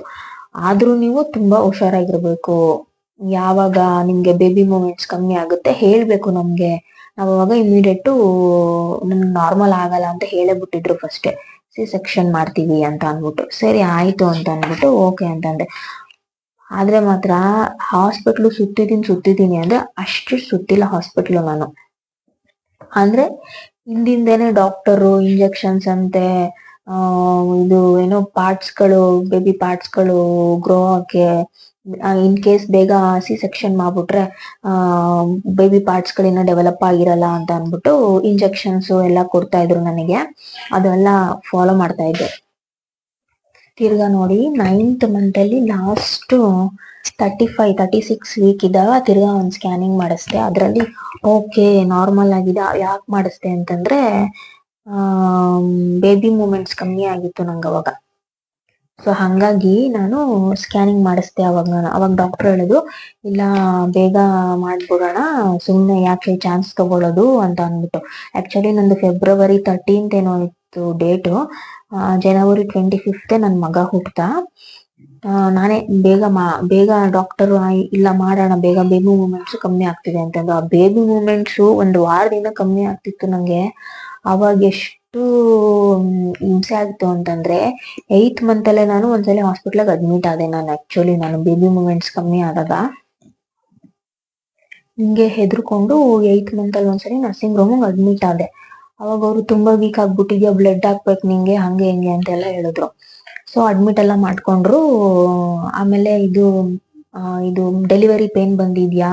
S1: ಆದ್ರೂ ನೀವು ತುಂಬಾ ಹುಷಾರಾಗಿರ್ಬೇಕು. ಯಾವಾಗ ನಿಮ್ಗೆ ಬೇಬಿ ಮೂಮೆಂಟ್ಸ್ ಕಮ್ಮಿ ಆಗುತ್ತೆ ಹೇಳ್ಬೇಕು ನಮ್ಗೆ. ನಾವು ಅವಾಗ ಇಮಿಡಿಯೇಟ್ ನಮ್ಗೆ ನಾರ್ಮಲ್ ಆಗಲ್ಲ ಅಂತ ಹೇಳೇ ಬಿಟ್ಟಿದ್ರು ಫಸ್ಟೇ ಸಿ ಸೆಕ್ಷನ್ ಮಾಡ್ತೀವಿ ಅಂತ ಅಂದ್ಬಿಟ್ಟು. ಸರಿ, ಆಯ್ತು ಅಂತ ಅಂದ್ಬಿಟ್ಟು ಓಕೆ ಅಂತಂದೆ ಆದ್ರೆ ಮಾತ್ರ ಹಾಸ್ಪಿಟ್ಲು ಸುತ್ತಿದ್ದೀನಿ ಸುತ್ತಿದ್ದೀನಿ ಅಂದ್ರೆ ಅಷ್ಟು ಸುತ್ತಿಲ್ಲ ಹಾಸ್ಪಿಟ್ಲು ನಾನು. ಅಂದ್ರೆ ಹಿಂದಿಂದೇನೆ ಡಾಕ್ಟರು ಇಂಜೆಕ್ಷನ್ಸ್ ಅಂತೆ ಇದು ಏನೋ ಪಾರ್ಟ್ಸ್ಗಳು ಬೇಬಿ ಪಾರ್ಟ್ಸ್ಗಳು ಗ್ರೋ ಆಗಿ ಇನ್ ಕೇಸ್ ಬೇಗ ಸಿ ಸೆಕ್ಷನ್ ಮಾಡ್ಬಿಟ್ರೆ ಬೇಬಿ ಪಾರ್ಟ್ಸ್ ಗಳಿನ್ನ ಡೆವಲಪ್ ಆಗಿರಲ್ಲ ಅಂತ ಅಂದ್ಬಿಟ್ಟು ಇಂಜೆಕ್ಷನ್ಸ್ ಎಲ್ಲ ಕೊಡ್ತಾ ಇದ್ರು ನನಗೆ. ಅದೆಲ್ಲ ಫಾಲೋ ಮಾಡ್ತಾ ಇದ್ದೆ. ತಿರ್ಗಾ ನೋಡಿ ನೈನ್ತ್ ಮಂತ್ ಅಲ್ಲಿ last thirty five thirty six week ಇದ್ದಾಗ ತಿರ್ಗಾ ಒಂದ್ ಸ್ಕ್ಯಾನಿಂಗ್ ಮಾಡಿಸ್ದೆ. ಅದ್ರಲ್ಲಿ ಓಕೆ ನಾರ್ಮಲ್ ಆಗಿದೆ, ಯಾಕೆ ಮಾಡಿಸ್ದೆ ಅಂತಂದ್ರೆ ಬೇಬಿ ಮೂಮೆಂಟ್ಸ್ ಕಮ್ಮಿ ಆಗಿತ್ತು ನಂಗೆ ಅವಾಗ. ಸೊ ಹಂಗಾಗಿ ನಾನು ಸ್ಕ್ಯಾನಿಂಗ್ ಮಾಡಿಸ್ದೆ ಅವಾಗ ನಾನು. ಅವಾಗ ಡಾಕ್ಟರ್ ಹೇಳೋದು ಇಲ್ಲ, ಬೇಗ ಮಾಡ್ಬಿಡೋಣ ಸುಮ್ಮನೆ ಯಾಕೆ ಚಾನ್ಸ್ ತಗೊಳ್ಳೋದು ಅಂತ ಅಂದ್ಬಿಟ್ಟು. ಆಕ್ಚುಲಿ ನಂದು ಫೆಬ್ರವರಿ ತರ್ಟೀನ್ತ್ ಏನೋ ಇತ್ತು ಡೇಟು ಜನವರಿ ಟ್ವೆಂಟಿ ಫಿಫ್ತ್ ನನ್ನ ಮಗ ಹುಟ್ಟ ನಾನೇ ಬೇಗ ಮಾ, ಬೇಗ ಡಾಕ್ಟರ್ ಇಲ್ಲ, ಮಾಡೋಣ, ಬೇಗ ಬೇಬಿ ಮೂಮೆಂಟ್ಸು ಕಮ್ಮಿ ಆಗ್ತಿದೆ ಅಂತಂದು. ಆ ಬೇಬಿ ಮೂಮೆಂಟ್ಸು ಒಂದು ವಾರದಿಂದ ಕಮ್ಮಿ ಆಗ್ತಿತ್ತು ನಂಗೆ. ಅವಾಗ ಎಷ್ಟು ಹಿಂಸೆ ಆಗ್ತು ಅಂತಂದ್ರೆ ಏಯ್ತ್ ಮಂತ್ ಅಲ್ಲೇ ನಾನು ಒಂದ್ಸಲ ಹಾಸ್ಪಿಟ್ಲಾಗ ಅಡ್ಮಿಟ್ ಆದೆ ನಾನು ಆಕ್ಚುಲಿ ನಾನು ಬೇಬಿ ಮೂಮೆಂಟ್ಸ್ ಕಮ್ಮಿ ಆದಾಗ. ಹಿಂಗೆ ಹೆದರ್ಕೊಂಡು ಏಯ್ತ್ ಮಂತ್ ಅಲ್ಲಿ ಒಂದ್ಸರಿ ನರ್ಸಿಂಗ್ ರೂಮ್ ಅಡ್ಮಿಟ್ ಆದೆ. ಅವಾಗ ಅವರು ತುಂಬಾ ವೀಕ್ ಆಗ್ಬಿಟ್ಟಿದ್ಯಾ ಬ್ಲಡ್ ಹಾಕ್ಬೇಕು ನಿಂಗೆ, ಹಂಗೆ, ಹಿಂಗೆ ಅಂತೆಲ್ಲ ಹೇಳಿದ್ರು. ಸೊ ಅಡ್ಮಿಟ್ ಎಲ್ಲ ಮಾಡ್ಕೊಂಡ್ರು. ಆಮೇಲೆ ಇದು ಇದು ಡೆಲಿವರಿ ಪೇನ್ ಬಂದಿದ್ಯಾ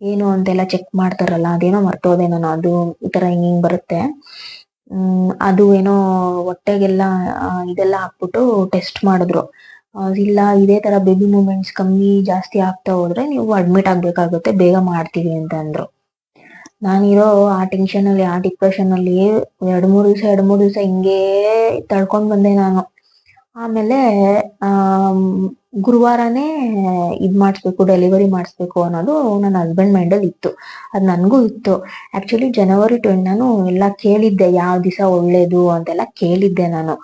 S1: ಏನು ಅಂತೆಲ್ಲ ಚೆಕ್ ಮಾಡ್ತಾರಲ್ಲ, ಅದೇನೋ ಮರ್ತೋದೆ ನಾನು ಅದು ಈ ತರ ಹಿಂಗ್ ಹಿಂಗ್ ಬರುತ್ತೆ. ಅದು ಏನೋ ಹೊಟ್ಟೆಗೆಲ್ಲ ಇದೆಲ್ಲ ಹಾಕ್ಬಿಟ್ಟು ಟೆಸ್ಟ್ ಮಾಡಿದ್ರು. ಇಲ್ಲ, ಇದೇ ತರ ಬೇಬಿ ಮೂಮೆಂಟ್ಸ್ ಕಮ್ಮಿ ಜಾಸ್ತಿ ಆಗ್ತಾ ಹೋದ್ರೆ ನೀವು ಅಡ್ಮಿಟ್ ಆಗ್ಬೇಕಾಗುತ್ತೆ, ಬೇಗ ಮಾಡ್ತೀವಿ ಅಂತ ಅಂದ್ರು. ನಾನಿರೋ ಆ ಟೆನ್ಷನ್ ಅಲ್ಲಿ, ಆ ಡಿಪ್ರೆಷನ್ ಅಲ್ಲಿ ಎರಡ್ ಮೂರ್ ದಿವಸ, ಎರಡ್ ಮೂರ್ ದಿವಸ ಹಿಂಗೇ ತಡ್ಕೊಂಡ್ ಬಂದೆ ನಾನು. ಆಮೇಲೆ ಗುರುವಾರನೇ ಇದು ಮಾಡಿಸ್ಬೇಕು ಡೆಲಿವರಿ ಮಾಡಿಸ್ಬೇಕು ಅನ್ನೋದು ನನ್ನ ಹಸ್ಬೆಂಡ್ ಮೈಂಡ್ ಅಲ್ಲಿ ಇತ್ತು. ಅದು ನನಗೂ ಇತ್ತು. ಆ್ಯಕ್ಚುಲಿ ಜನವರಿ ಟ್ವೆಂಟ್ ನಾನು ಎಲ್ಲ ಕೇಳಿದ್ದೆ, ಯಾವ ದಿವಸ ಒಳ್ಳೇದು ಅಂತೆಲ್ಲ ಕೇಳಿದ್ದೆ ನಾನು.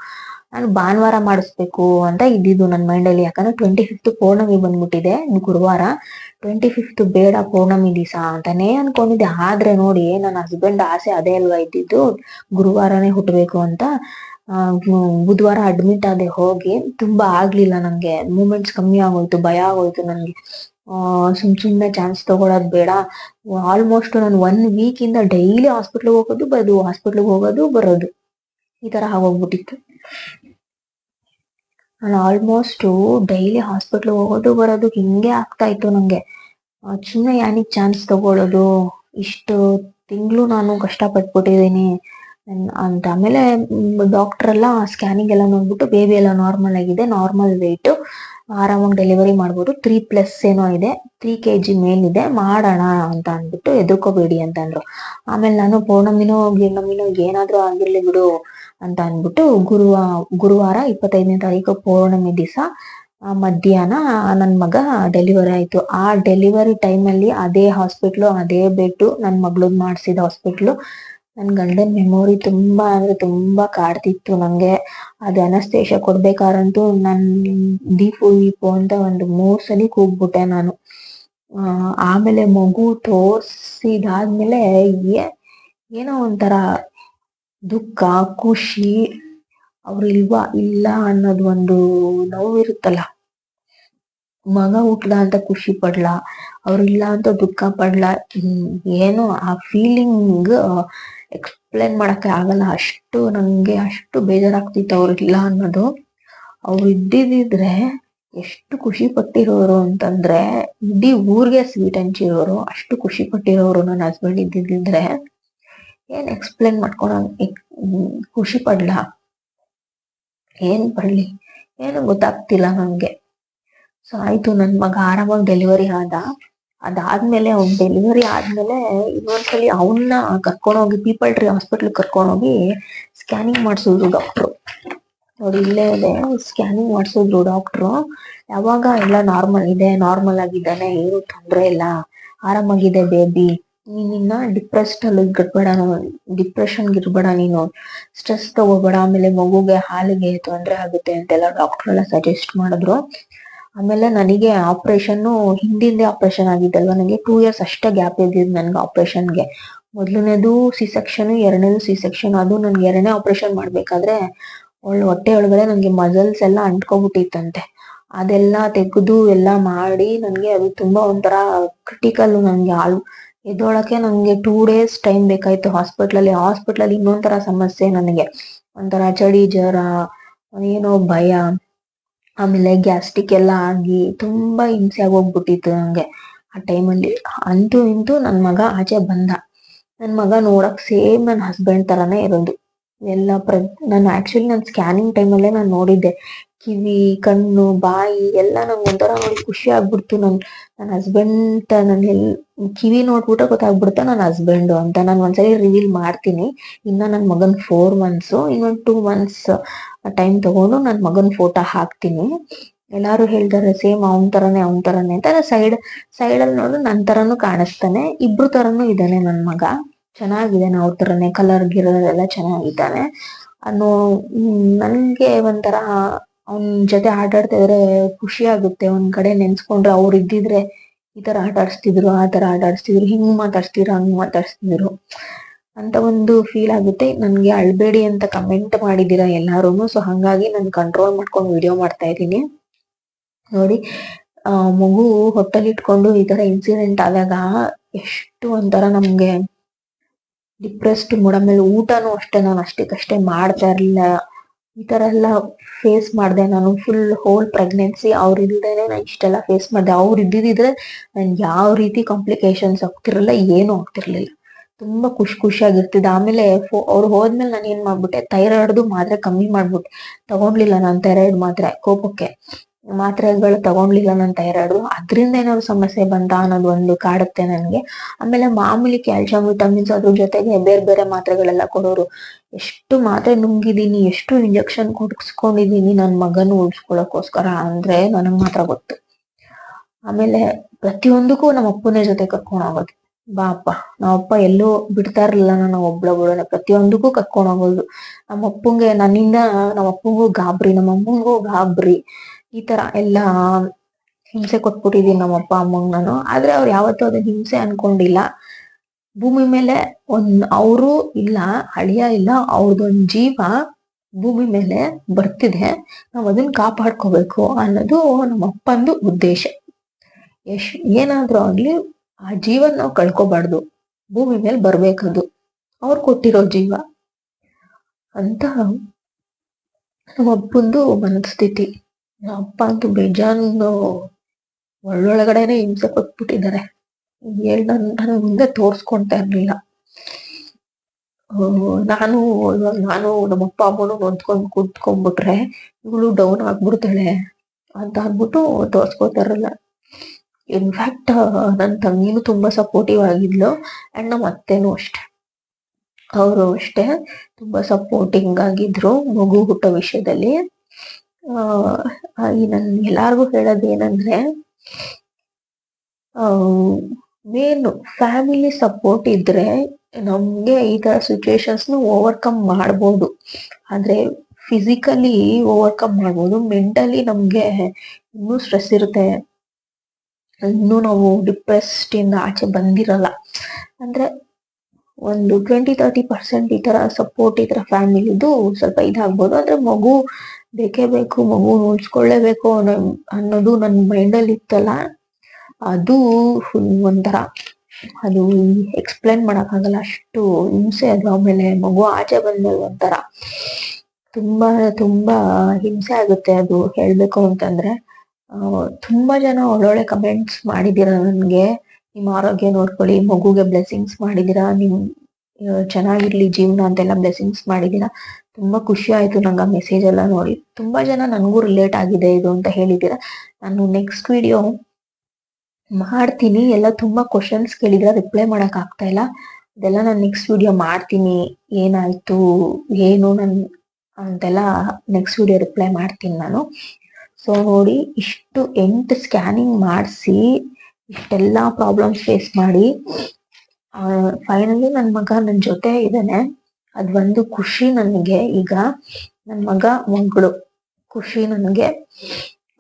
S1: ನಾನು ಭಾನುವಾರ ಮಾಡಿಸ್ಬೇಕು ಅಂತ ಇದ್ದಿದ್ದು ನನ್ನ ಮೈಂಡ್ ಅಲ್ಲಿ. ಯಾಕಂದ್ರೆ ಟ್ವೆಂಟಿ ಫಿಫ್ತ್ ಪೌರ್ಣಮಿ ಬಂದ್ಬಿಟ್ಟಿದೆ ಗುರುವಾರ. ಟ್ವೆಂಟಿ ಫಿಫ್ತ್ ಬೇಡ ಪೌರ್ಣಮಿ ದಿವಸ ಅಂತಾನೆ ಅನ್ಕೊಂಡಿದ್ದೆ. ಆದ್ರೆ ನೋಡಿ, ನನ್ನ ಹಸ್ಬೆಂಡ್ ಆಸೆ ಅದೇ ಅಲ್ವಾ ಇದ್ದಿದ್ದು, ಗುರುವಾರನೇ ಹುಟ್ಟಬೇಕು ಅಂತ. ಬುಧವಾರ ಅಡ್ಮಿಟ್ ಆದೆ ಹೋಗಿ, ತುಂಬಾ ಆಗ್ಲಿಲ್ಲ ನಂಗೆ. ಮೂಮೆಂಟ್ಸ್ ಕಮ್ಮಿ ಆಗೋಯ್ತು, ಭಯ ಆಗೋಯ್ತು ನನ್ಗೆ ಆ, ಸುಮ್ ಸುಮ್ನೆ ಚಾನ್ಸ್ ತಗೊಳೋದ್ ಬೇಡ. ಆಲ್ಮೋಸ್ಟ್ ನಾನು ಒನ್ ವೀಕ್ ಇಂದ ಡೈಲಿ ಹಾಸ್ಪಿಟ್ಲ್ ಹೋಗೋದು, ಬರೋದು ಹಾಸ್ಪಿಟ್ಲ್ ಹೋಗೋದು, ಬರೋದು. ಈ ತರ ಆಗೋಗ್ಬಿಟ್ಟಿತ್ತು. ನಾನು ಆಲ್ಮೋಸ್ಟ್ ಡೈಲಿ ಹಾಸ್ಪಿಟ್ಲ್ ಹೋಗೋದು, ಬರೋದು, ಹಿಂಗೆ ಆಗ್ತಾ ಇತ್ತು ನಂಗೆ. ಸುಮ್ನೆ ಯಾನಿಗ್ ಚಾನ್ಸ್ ತಗೊಳ್ಳೋದು ಇಷ್ಟು ತಿಂಗಳು ನಾನು ಕಷ್ಟ ಪಟ್ಬಿಟ್ಟಿದೀನಿ ಅಂತ ಆಮೇಲೆ ಡಾಕ್ಟರ್ ಎಲ್ಲ ಸ್ಕ್ಯಾನಿಂಗ್ ಎಲ್ಲ ನೋಡ್ಬಿಟ್ಟು ಬೇಬಿ ಎಲ್ಲ ನಾರ್ಮಲ್ ಆಗಿದೆ ನಾರ್ಮಲ್ ವೆಯ್ಟ್ ಆರಾಮಾಗಿ ಡೆಲಿವರಿ ಮಾಡ್ಬೋದು. ತ್ರೀ ಪ್ಲಸ್ ಏನೋ ಇದೆ ತ್ರೀ ಕೆ ಜಿ ಮೇಲಿದೆ. ಮಾಡೋಣ ಅಂತ ಅಂದ್ಬಿಟ್ಟು ಎದುರ್ಕೋಬೇಡಿ ಅಂತ ಅಂದ್ರು. ಆಮೇಲೆ ನಾನು ಪೌರ್ಣಮಿನೋ, ಗಿರ್ಣಮಿನೋ ಏನಾದ್ರೂ ಆಗಿರ್ಲಿ ಬಿಡು ಅಂತ ಅಂದ್ಬಿಟ್ಟು ಗುರುವ, ಗುರುವಾರ ಇಪ್ಪತ್ತೈದನೇ ತಾರೀಕು ಪೌರ್ಣಮಿ ದಿವಸ ಮಧ್ಯಾಹ್ನ ನನ್ನ ಮಗ ಡೆಲಿವರಿ ಆಯ್ತು. ಆ ಡೆಲಿವರಿ ಟೈಮ್ ಅಲ್ಲಿ ಅದೇ ಹಾಸ್ಪಿಟ್ಲು ಅದೇ ಬೆಡ್ ನನ್ನ ಮಗಳದ್ ಮಾಡಿಸಿದ ಹಾಸ್ಪಿಟ್ಲು ನನ್ ಗಂಡನ್ ಮೆಮೊರಿ ತುಂಬಾ ಅಂದ್ರೆ ತುಂಬಾ ಕಾಡ್ತಿತ್ತು ನಂಗೆ. ಅದ್ ಅನಸ್ತೇಶ ಕೊಡ್ಬೇಕಾರಂತೂ ನನ್ ದೀಪು ದೀಪು ಅಂತ ಒಂದು ಮೂರ್ ಸಲಿ ಕೂಗ್ಬಿಟ್ಟೆ ನಾನು. ಆಮೇಲೆ ಮಗು ತೋರ್ಸಿದಾದ್ಮೇಲೆ ಏನೋ ಒಂಥರ ದುಃಖ, ಖುಷಿ, ಅವ್ರು ಇಲ್ವಾ, ಇಲ್ಲ ಅನ್ನೋದು ಒಂದು ನೋವಿರುತ್ತಲ್ಲ ಮಗ ಹುಟ್ಲ ಅಂತ ಖುಷಿ ಪಡ್ಲಾ, ಅವ್ರು ಇಲ್ಲ ಅಂತ ದುಃಖ ಪಡ್ಲಾ ಏನೋ ಆ ಫೀಲಿಂಗ್ ಎಕ್ಸ್ಪ್ಲೇನ್ ಮಾಡಕ್ಕೆ ಆಗಲ್ಲ. ಅಷ್ಟು ನನಗೆ ಅಷ್ಟು ಬೇಜಾರಾಗ್ತಿತ್ತು ಅವ್ರು ಇಲ್ಲ ಅನ್ನೋದು. ಅವ್ರು ಇದ್ದಿದ್ರೆ ಎಷ್ಟು ಖುಷಿ ಪಟ್ಟಿರೋರು ಅಂತಂದ್ರೆ ಇಡೀ ಊರಿಗೆ ಸ್ವೀಟ್ ಹಂಚಿರೋರು ಅಷ್ಟು ಖುಷಿ ಪಟ್ಟಿರೋರು ನನ್ನ ಹಸ್ಬೆಂಡ್ ಇದ್ದಿದ್ರೆ ಏನ್ ಎಕ್ಸ್ಪ್ಲೇನ್ ಮಾಡ್ಕೊಂಡು ಖುಷಿ ಪಡ್ಲ. ಏನ್ ಪಡ್ಲಿ? ಏನು ಗೊತ್ತಾಗ್ತಿಲ್ಲ ನನಗೆ ಸೊ ಆಯ್ತು ನನ್ನ ಮಗ ಆರಾಮಾಗಿ ಡೆಲಿವರಿ ಆದ. ಅದಾದ್ಮೇಲೆ ಅವ್ನ್ ಡೆಲಿವರಿ ಆದ್ಮೇಲೆ ಇನ್ನೊಂದ್ಸಲಿ ಅವನ್ನ ಕರ್ಕೊಂಡೋಗಿ ಪೀಪಲ್ ಟ್ರೀ ಹಾಸ್ಪಿಟ್ಲ್ ಕರ್ಕೊಂಡೋಗಿ ಸ್ಕ್ಯಾನಿಂಗ್ ಮಾಡಿಸಿದ್ರು ಡಾಕ್ಟ್ರು ನೋಡಿ, ಇಲ್ಲೇ ಇದೆ. ಸ್ಕ್ಯಾನಿಂಗ್ ಮಾಡ್ಸಿದ್ರು ಡಾಕ್ಟ್ರು ಯಾವಾಗ ಎಲ್ಲ ನಾರ್ಮಲ್ ಇದೆ ನಾರ್ಮಲ್ ಆಗಿದ್ದಾನೆ, ಏನು ತೊಂದ್ರೆ ಇಲ್ಲ, ಆರಾಮಾಗಿದೆ ಬೇಬಿ ನೀನಿನ್ನ ಡಿಪ್ರೆಸ್ಡ್ ಅಲ್ಲಿ ಇರ್ಬೇಡ ಡಿಪ್ರೆಷನ್ ಇರ್ಬೇಡ ನೀನು. ಸ್ಟ್ರೆಸ್ ತಗೋಬೇಡ, ಆಮೇಲೆ ಮಗುಗೆ ಹಾಲಿಗೆ ತೊಂದ್ರೆ ಆಗುತ್ತೆ ಅಂತೆಲ್ಲ ಡಾಕ್ಟರ್ ಎಲ್ಲ ಸಜೆಸ್ಟ್ ಮಾಡಿದ್ರು. ಆಮೇಲೆ ನನಗೆ ಆಪರೇಷನ್ ಹಿಂದಿಂದೆ ಆಪರೇಷನ್ ಆಗಿದ್ದಲ್ವಾ? ನನಗೆ ಟೂ ಇಯರ್ಸ್ ಅಷ್ಟೇ ಗ್ಯಾಪ್ ಇದ್ದಿದ್ದು ನನ್ಗೆ ಆಪರೇಷನ್ಗೆ. ಮೊದಲನೇದು ಸಿ ಸೆಕ್ಷನ್ ಎರಡನೇದು ಸಿ ಸೆಕ್ಷನ್ ಅದು ನನ್ಗೆ ಎರಡನೇ ಆಪರೇಷನ್ ಮಾಡ್ಬೇಕಾದ್ರೆ ಒಳ್ಳೆ ಹೊಟ್ಟೆ ಒಳಗಡೆ ನನಗೆ ಮಸಲ್ಸ್ ಎಲ್ಲ ಅಂಟ್ಕೊಬಿಟ್ಟಿತ್ತಂತೆ. ಅದೆಲ್ಲ ತೆಗೆದು ಎಲ್ಲ ಮಾಡಿ ನನಗೆ ಅದು ತುಂಬಾ ಒಂಥರ ಕ್ರಿಟಿಕಲ್ ನನಗೆ ಆಲ್ ಎದ್ದೊಳಕ್ಕೆ ನನಗೆ ಟೂ ಡೇಸ್ ಟೈಮ್ ಬೇಕಾಯ್ತು ಹಾಸ್ಪಿಟ್ಲಲ್ಲಿ ಅಲ್ಲಿ. ಹಾಸ್ಪಿಟ್ಲ್ ಅಲ್ಲಿ ಇನ್ನೊಂಥರ ಸಮಸ್ಯೆ ನನಗೆ. ಒಂಥರ ಚಳಿ, ಜ್ವರ, ಏನೋ ಭಯ. ಆಮೇಲೆ ಗ್ಯಾಸ್ಟಿಕ್ ಎಲ್ಲ ಆಗಿ ತುಂಬಾ ಹಿಂಸೆ ಆಗೋಗ್ಬಿಟ್ಟಿತ್ತು ನಂಗೆ. ಆ ಟೈಮಲ್ಲಿ ಅಂತೂ ಇಂತೂ ನನ್ ಮಗ ಆಚೆ ಬಂದ. ನನ್ ಮಗ ನೋಡಕ್ ಸೇಮ್ ನನ್ ಹಸ್ಬೆಂಡ್ ತರಾನೇ ಇರೋದು. ಎಲ್ಲ ಪ್ರ, ನಾನು ಆಕ್ಚುಲಿ ನನ್ನ ಸ್ಕ್ಯಾನಿಂಗ್ ಟೈಮಲ್ಲೇ ನಾನು ನೋಡಿದ್ದೆ. ಕಿವಿ, ಕಣ್ಣು, ಬಾಯಿ ಎಲ್ಲ ನಂಗೆ ಒಂಥರ ನೋಡಿ ಖುಷಿ ಆಗ್ಬಿಡ್ತು. ನನ್ ನನ್ನ ಹಸ್ಬೆಂಡ್ ನನ್ನ ಎಲ್, ಕಿವಿ ನೋಡ್ಬಿಟ್ರೆ ಗೊತ್ತಾಗ್ಬಿಡುತ್ತೆ ನನ್ನ ಹಸ್ಬೆಂಡ್ ಅಂತ. ನಾನು ಒಂದ್ಸರಿ ರಿವೀಲ್ ಮಾಡ್ತೀನಿ. ಇನ್ನ ನನ್ನ ಮಗನ್ ಫೋರ್ ಮಂತ್ಸ್ ಇನ್ನೊಂದು ಟೂ ಮಂತ್ಸ್ ಟೈಮ್ ತಗೊಂಡು ನನ್ನ ಮಗನ ಫೋಟೋ ಹಾಕ್ತೀನಿ. ಎಲ್ಲಾರು ಹೇಳ್ತಾರೆ, ಸೇಮ್ ಅವನ್ ತರಾನೇ ಅವನ್ ತರಾನೇ ಅಂತ. ಸೈಡ್ ಸೈಡ್ ಅಲ್ಲಿ ನೋಡಿದ್ರೆ ನನ್ ತರಾನು ಕಾಣಿಸ್ತಾನೆ. ಇಬ್ರು ತರಾನು ಇದ್ದಾನೆ ನನ್ ಮಗ. ಚೆನ್ನಾಗಿದ್ದಾನೆ ಅವ್ರ ತರಾನೇ ಕಲರ್ ಗಿರರ್ ಎಲ್ಲ ಚೆನ್ನಾಗಿದ್ದಾನೆ. ಅನ್ನೋ ನನ್ಗೆ ಒಂಥರ ಅವನ್ ಜೊತೆ ಆಟ ಆಡ್ತಾ ಖುಷಿ ಆಗುತ್ತೆ. ಒಂದ್ ಕಡೆ ನೆನ್ಸ್ಕೊಂಡ್ರೆ ಅವ್ರು ಇದ್ದಿದ್ರೆ ಈ ತರ ಆಟ ಆಡ್ಸ್ತಿದ್ರು ಆ ತರ ಆಟ ಆಡ್ಸ್ತಿದ್ರು ಹಿಂಗ್ ಮಾತಾಡ್ಸ್ತಿದ್ರು, ಹಂಗ್ ಮಾತಾಡ್ಸ್ತಿದ್ರು. ಅಂತ ಒಂದು ಫೀಲ್ ಆಗುತ್ತೆ. ನನ್ಗೆ ಅಳ್ಬೇಡಿ ಅಂತ ಕಮೆಂಟ್ ಮಾಡಿದ್ದೀರಾ ಎಲ್ಲಾರು ಸೊ ಹಂಗಾಗಿ ನಾನು ಕಂಟ್ರೋಲ್ ಮಾಡ್ಕೊಂಡು ವಿಡಿಯೋ ಮಾಡ್ತಾ ಇದ್ದೀನಿ. ನೋಡಿ ಮಗು ಹೊಟ್ಟೆಲ್ ಇಟ್ಕೊಂಡು ಈ ತರ ಇನ್ಸಿಡೆಂಟ್ ಆದಾಗ ಎಷ್ಟು ಒಂಥರ ನಮ್ಗೆ ಡಿಪ್ರೆಸ್ಡ್ ಮೂಡ್ ಆಮೇಲೆ ಊಟನೂ ಅಷ್ಟೇ, ನಾನು ಅಷ್ಟಕ್ಕಷ್ಟೇ ಮಾಡ್ತಾ ಇರ್ಲಿಲ್ಲ. ಈ ತರ ಎಲ್ಲ ಫೇಸ್ ಮಾಡ್ದೆ ನಾನು. ಫುಲ್ ಹೋಲ್ ಪ್ರೆಗ್ನೆನ್ಸಿ ಅವ್ರ ಇಲ್ದೇನೆ ನಾನು ಇಷ್ಟೆಲ್ಲ ಫೇಸ್ ಮಾಡ್ದೆ. ಅವ್ರು ಇದ್ದಿದ್ರೆ ನನ್ ಯಾವ ರೀತಿ ಕಾಂಪ್ಲಿಕೇಶನ್ಸ್ ಆಗ್ತಿರಲಿಲ್ಲ ಏನು ಆಗ್ತಿರ್ಲಿಲ್ಲ. ತುಂಬಾ ಖುಷಿ ಖುಷಿಯಾಗಿರ್ತಿದ್ದೆ ಆಮೇಲೆ ಅವ್ರು ಹೋದ್ಮೇಲೆ ನಾನು ಏನ್ ಮಾಡ್ಬಿಟ್ಟೆ ಥೈರಾಯ್ಡ್ದು ಮಾತ್ರೆ ಕಮ್ಮಿ ಮಾಡ್ಬಿಟ್ಟೆ. ತಗೊಂಡ್ಲಿಲ್ಲ ನಾನು ಥೈರಾಯ್ಡ್ ಮಾತ್ರೆ ಕೋಪಕ್ಕೆ. ಮಾತ್ರೆಗಳು ತಗೊಂಡ್ಲಿಲ್ಲ ನಾನು ಥೈರಾಯ್ಡ್ ಅದ್ರಿಂದ ಏನಾದ್ರು ಸಮಸ್ಯೆ ಬಂತ ಅನ್ನೋದು ಒಂದು ಕಾಡುತ್ತೆ ನನ್ಗೆ. ಆಮೇಲೆ ಮಾಮೂಲಿ ಕ್ಯಾಲ್ಸಿಯಂ ವಿಟಮಿನ್ಸ್ ಅದ್ರ ಜೊತೆಗೆ ಬೇರೆ ಬೇರೆ ಮಾತ್ರೆಗಳೆಲ್ಲ ಕೊಡೋರು. ಎಷ್ಟು ಮಾತ್ರೆ ನುಂಗಿದೀನಿ, ಎಷ್ಟು ಇಂಜೆಕ್ಷನ್ ಕೊಡ್ಸ್ಕೊಂಡಿದೀನಿ ನನ್ ಮಗನ ಉಳಿಸ್ಕೊಳಕ್ಕೋಸ್ಕರ ಅಂದ್ರೆ ನನಗ್ ಮಾತ್ರ ಗೊತ್ತು. ಆಮೇಲೆ ಪ್ರತಿಯೊಂದಕ್ಕೂ ನಮ್ಮ ಅಪ್ಪನೇ ಜೊತೆ ಕರ್ಕೊಂಡು ಹೋಗೋದು. ಬಾ ಅಪ್ಪ ನಮ್ಮಪ್ಪ ಎಲ್ಲೂ ಬಿಡ್ತಾ ಇರ್ಲಿಲ್ಲ ನಾನು ಒಬ್ಳ ಬಿಡೋಣ ಪ್ರತಿಯೊಂದಕ್ಕೂ ಕರ್ಕೊಂಡು ಹೋಗೋದು. ನಮ್ಮ ಅಪ್ಪಂಗೆ ನನ್ನಿಂದ ನಮ್ಮ ಅಪ್ಪಂಗೂ ಗಾಬ್ರಿ ನಮ್ಮ ಅಮ್ಮಂಗೂ ಗಾಬ್ರಿ. ಈ ತರ ಎಲ್ಲ ಹಿಂಸೆ ಕೊಟ್ಬಿಟ್ಟಿದೀನಿ ನಮ್ಮ ಅಪ್ಪ ಅಮ್ಮಂಗ್ ನಾನು. ಆದ್ರೆ ಅವ್ರು ಯಾವತ್ತೂ ಅದನ್ನ ಹಿಂಸೆ ಅನ್ಕೊಂಡಿಲ್ಲ. ಭೂಮಿ ಮೇಲೆ ಒಂದ್, ಅವರು ಇಲ್ಲ, ಅಳಿಯ ಇಲ್ಲ, ಅವ್ರದೊಂದ್ ಜೀವ ಭೂಮಿ ಮೇಲೆ ಬರ್ತಿದೆ. ನಾವ್ ಅದನ್ನ ಕಾಪಾಡ್ಕೋಬೇಕು ಅನ್ನೋದು ನಮ್ಮ ಅಪ್ಪಂದು ಉದ್ದೇಶ. ಎಷ್ಟ್ ಏನಾದ್ರೂ ಆಗ್ಲಿ ಆ ಜೀವನ್ ನಾವು ಕಳ್ಕೊಬಾರ್ದು. ಭೂಮಿ ಮೇಲೆ ಬರ್ಬೇಕದು. ಅವ್ರು ಕೊಟ್ಟಿರೋ ಜೀವ. ಅಂತ ನಮ್ಮ ಅಪ್ಪಂದು ಮನಸ್ಥಿತಿ. ನಮ್ಮ ಅಪ್ಪ ಅಂತೂ ಬೇಜಾನು ಒಳ್ಳೊಳಗಡೆನೆ ಹಿಂಸೆ ಕೊಟ್ಬಿಟ್ಟಿದ್ದಾರೆ. ಹೇಳ್ ನನ್ ನನ್ನ ಮುಂದೆ ತೋರ್ಸ್ಕೊಂತಾ ಇರ್ಲಿಲ್ಲ. ನಾನು ನಾನು ನಮ್ಮ ಅಪ್ಪ, ಅಮ್ಮನು ಹೊಂದ್ಕೊಂಡ್ ಕುತ್ಕೊಂಡ್ಬಿಟ್ರೆ ಇವಳು ಡೌನ್ ಆಗ್ಬಿಡ್ತಾಳೆ. ಅಂತ ಅಂದ್ಬಿಟ್ಟು ತೋರ್ಸ್ಕೊತಾ ಇರಲ್ಲ. ಇನ್ಫ್ಯಾಕ್ಟ್ ನನ್ನ ತಂಗಿನೂ ತುಂಬಾ ಸಪೋರ್ಟಿವ್ ಆಗಿದ್ಲು ಅಂಡ್ ನಮ್ಮ ಅತ್ತೆನೂ ಅಷ್ಟೆ. ಅವರು ಅಷ್ಟೇ ತುಂಬಾ ಸಪೋರ್ಟಿಂಗ್ ಆಗಿದ್ರು ಮಗು ಹುಟ್ಟ ವಿಷಯದಲ್ಲಿ. ಈ ನನ್ ಎಲ್ಲಾರ್ಗು ಹೇಳೋದೇನಂದ್ರೆ ಮೇನ್ ಫ್ಯಾಮಿಲಿ ಸಪೋರ್ಟ್ ಇದ್ರೆ ನಮ್ಗೆ ಈ ತರ ಸಿಚುವೇಶನ್ಸ್ ಓವರ್ಕಮ್ ಮಾಡ್ಬೋದು. ಆದ್ರೆ ಫಿಸಿಕಲಿ ಓವರ್ಕಮ್ ಮಾಡ್ಬೋದು ಮೆಂಟಲಿ ನಮ್ಗೆ ಇನ್ನೂ ಸ್ಟ್ರೆಸ್ ಇರುತ್ತೆ. ಇನ್ನೂ ನಾವು ಡಿಪ್ರೆಸ್ಡ್ ಇಂದ ಆಚೆ ಬಂದಿರಲ್ಲ. ಅಂದ್ರೆ ಒಂದು ಟ್ವೆಂಟಿ ತರ್ಟಿ ಪರ್ಸೆಂಟ್ ಈ ತರ ಸಪೋರ್ಟ್ ಈ ತರ ಫ್ಯಾಮಿಲಿದು ಸ್ವಲ್ಪ ಇದಾಗ್ಬೋದು. ಅಂದ್ರೆ ಮಗು ಬೇಕೇ ಬೇಕು, ಮಗು ಉಳಿಸ್ಕೊಳ್ಳೇಬೇಕು ಅನ್ನೋ, ಅನ್ನೋದು ನನ್ನ ಮೈಂಡಲ್ಲಿ ಇತ್ತಲ್ಲ, ಅದು ಒಂಥರ, ಅದು ಎಕ್ಸ್ಪ್ಲೇನ್ ಮಾಡೋಕ್ಕಾಗಲ್ಲ. ಅಷ್ಟು ಹಿಂಸೆ ಅದು ಆಮೇಲೆ ಮಗು ಆಚೆ ಬಂದ್ಮೇಲೆ ಒಂಥರ ತುಂಬಾ ತುಂಬಾ ಹಿಂಸೆ ಆಗುತ್ತೆ ಅದು ಹೇಳ್ಬೇಕು ಅಂತಂದ್ರೆ. ತುಂಬಾ ಜನ ಒಳ್ಳೊಳ್ಳೆ ಕಮೆಂಟ್ಸ್ ಮಾಡಿದೀರ ನನ್ಗೆ. ನಿಮ್ಮ ಆರೋಗ್ಯ ನೋಡ್ಕೊಳ್ಳಿ, ಮಗುಗೆ ಬ್ಲೆಸ್ಸಿಂಗ್ಸ್ ಮಾಡಿದೀರಾ ನಿಮ್ ಚೆನ್ನಾಗಿರ್ಲಿ ಜೀವನ ಅಂತೆಲ್ಲ ಬ್ಲೆಸ್ಸಿಂಗ್ಸ್ ಮಾಡಿದೀರಾ ತುಂಬಾ ಖುಷಿ ಆಯ್ತು ನಂಗೆ ಆ ಮೆಸೇಜ್ ಎಲ್ಲ ನೋಡಿ. ತುಂಬಾ ಜನ ನನಗೂ ರಿಲೇಟ್ ಆಗಿದೆ ಇದು ಅಂತ ಹೇಳಿದೀರಾ ನಾನು ನೆಕ್ಸ್ಟ್ ವಿಡಿಯೋ ಮಾಡ್ತೀನಿ. ಎಲ್ಲ ತುಂಬಾ ಕ್ವಶನ್ಸ್ ಕೇಳಿದ್ರೆ ರಿಪ್ಲೈ ಮಾಡಕ್ ಆಗ್ತಾ ಇಲ್ಲ. ಇದೆಲ್ಲ ನಾನು ನೆಕ್ಸ್ಟ್ ವಿಡಿಯೋ ಮಾಡ್ತೀನಿ. ಏನಾಯ್ತು, ಏನು ನನ್ ಅಂತೆಲ್ಲ ನೆಕ್ಸ್ಟ್ ವಿಡಿಯೋ ರಿಪ್ಲೈ ಮಾಡ್ತೀನಿ ನಾನು. ಸೊ ನೋಡಿ, ಇಷ್ಟು ಎಂಟು ಸ್ಕ್ಯಾನಿಂಗ್ ಮಾಡಿಸಿ, ಇಷ್ಟೆಲ್ಲ ಪ್ರಾಬ್ಲಮ್ಸ್ ಫೇಸ್ ಮಾಡಿ ಫೈನಲಿ ನನ್ನ ಮಗ ನನ್ನ ಜೊತೆ ಇದ್ದಾನೆ. ಅದು ಒಂದು ಖುಷಿ ನನಗೆ. ಈಗ ನನ್ನ ಮಗ ಮಗಳು. ಖುಷಿ ನನಗೆ.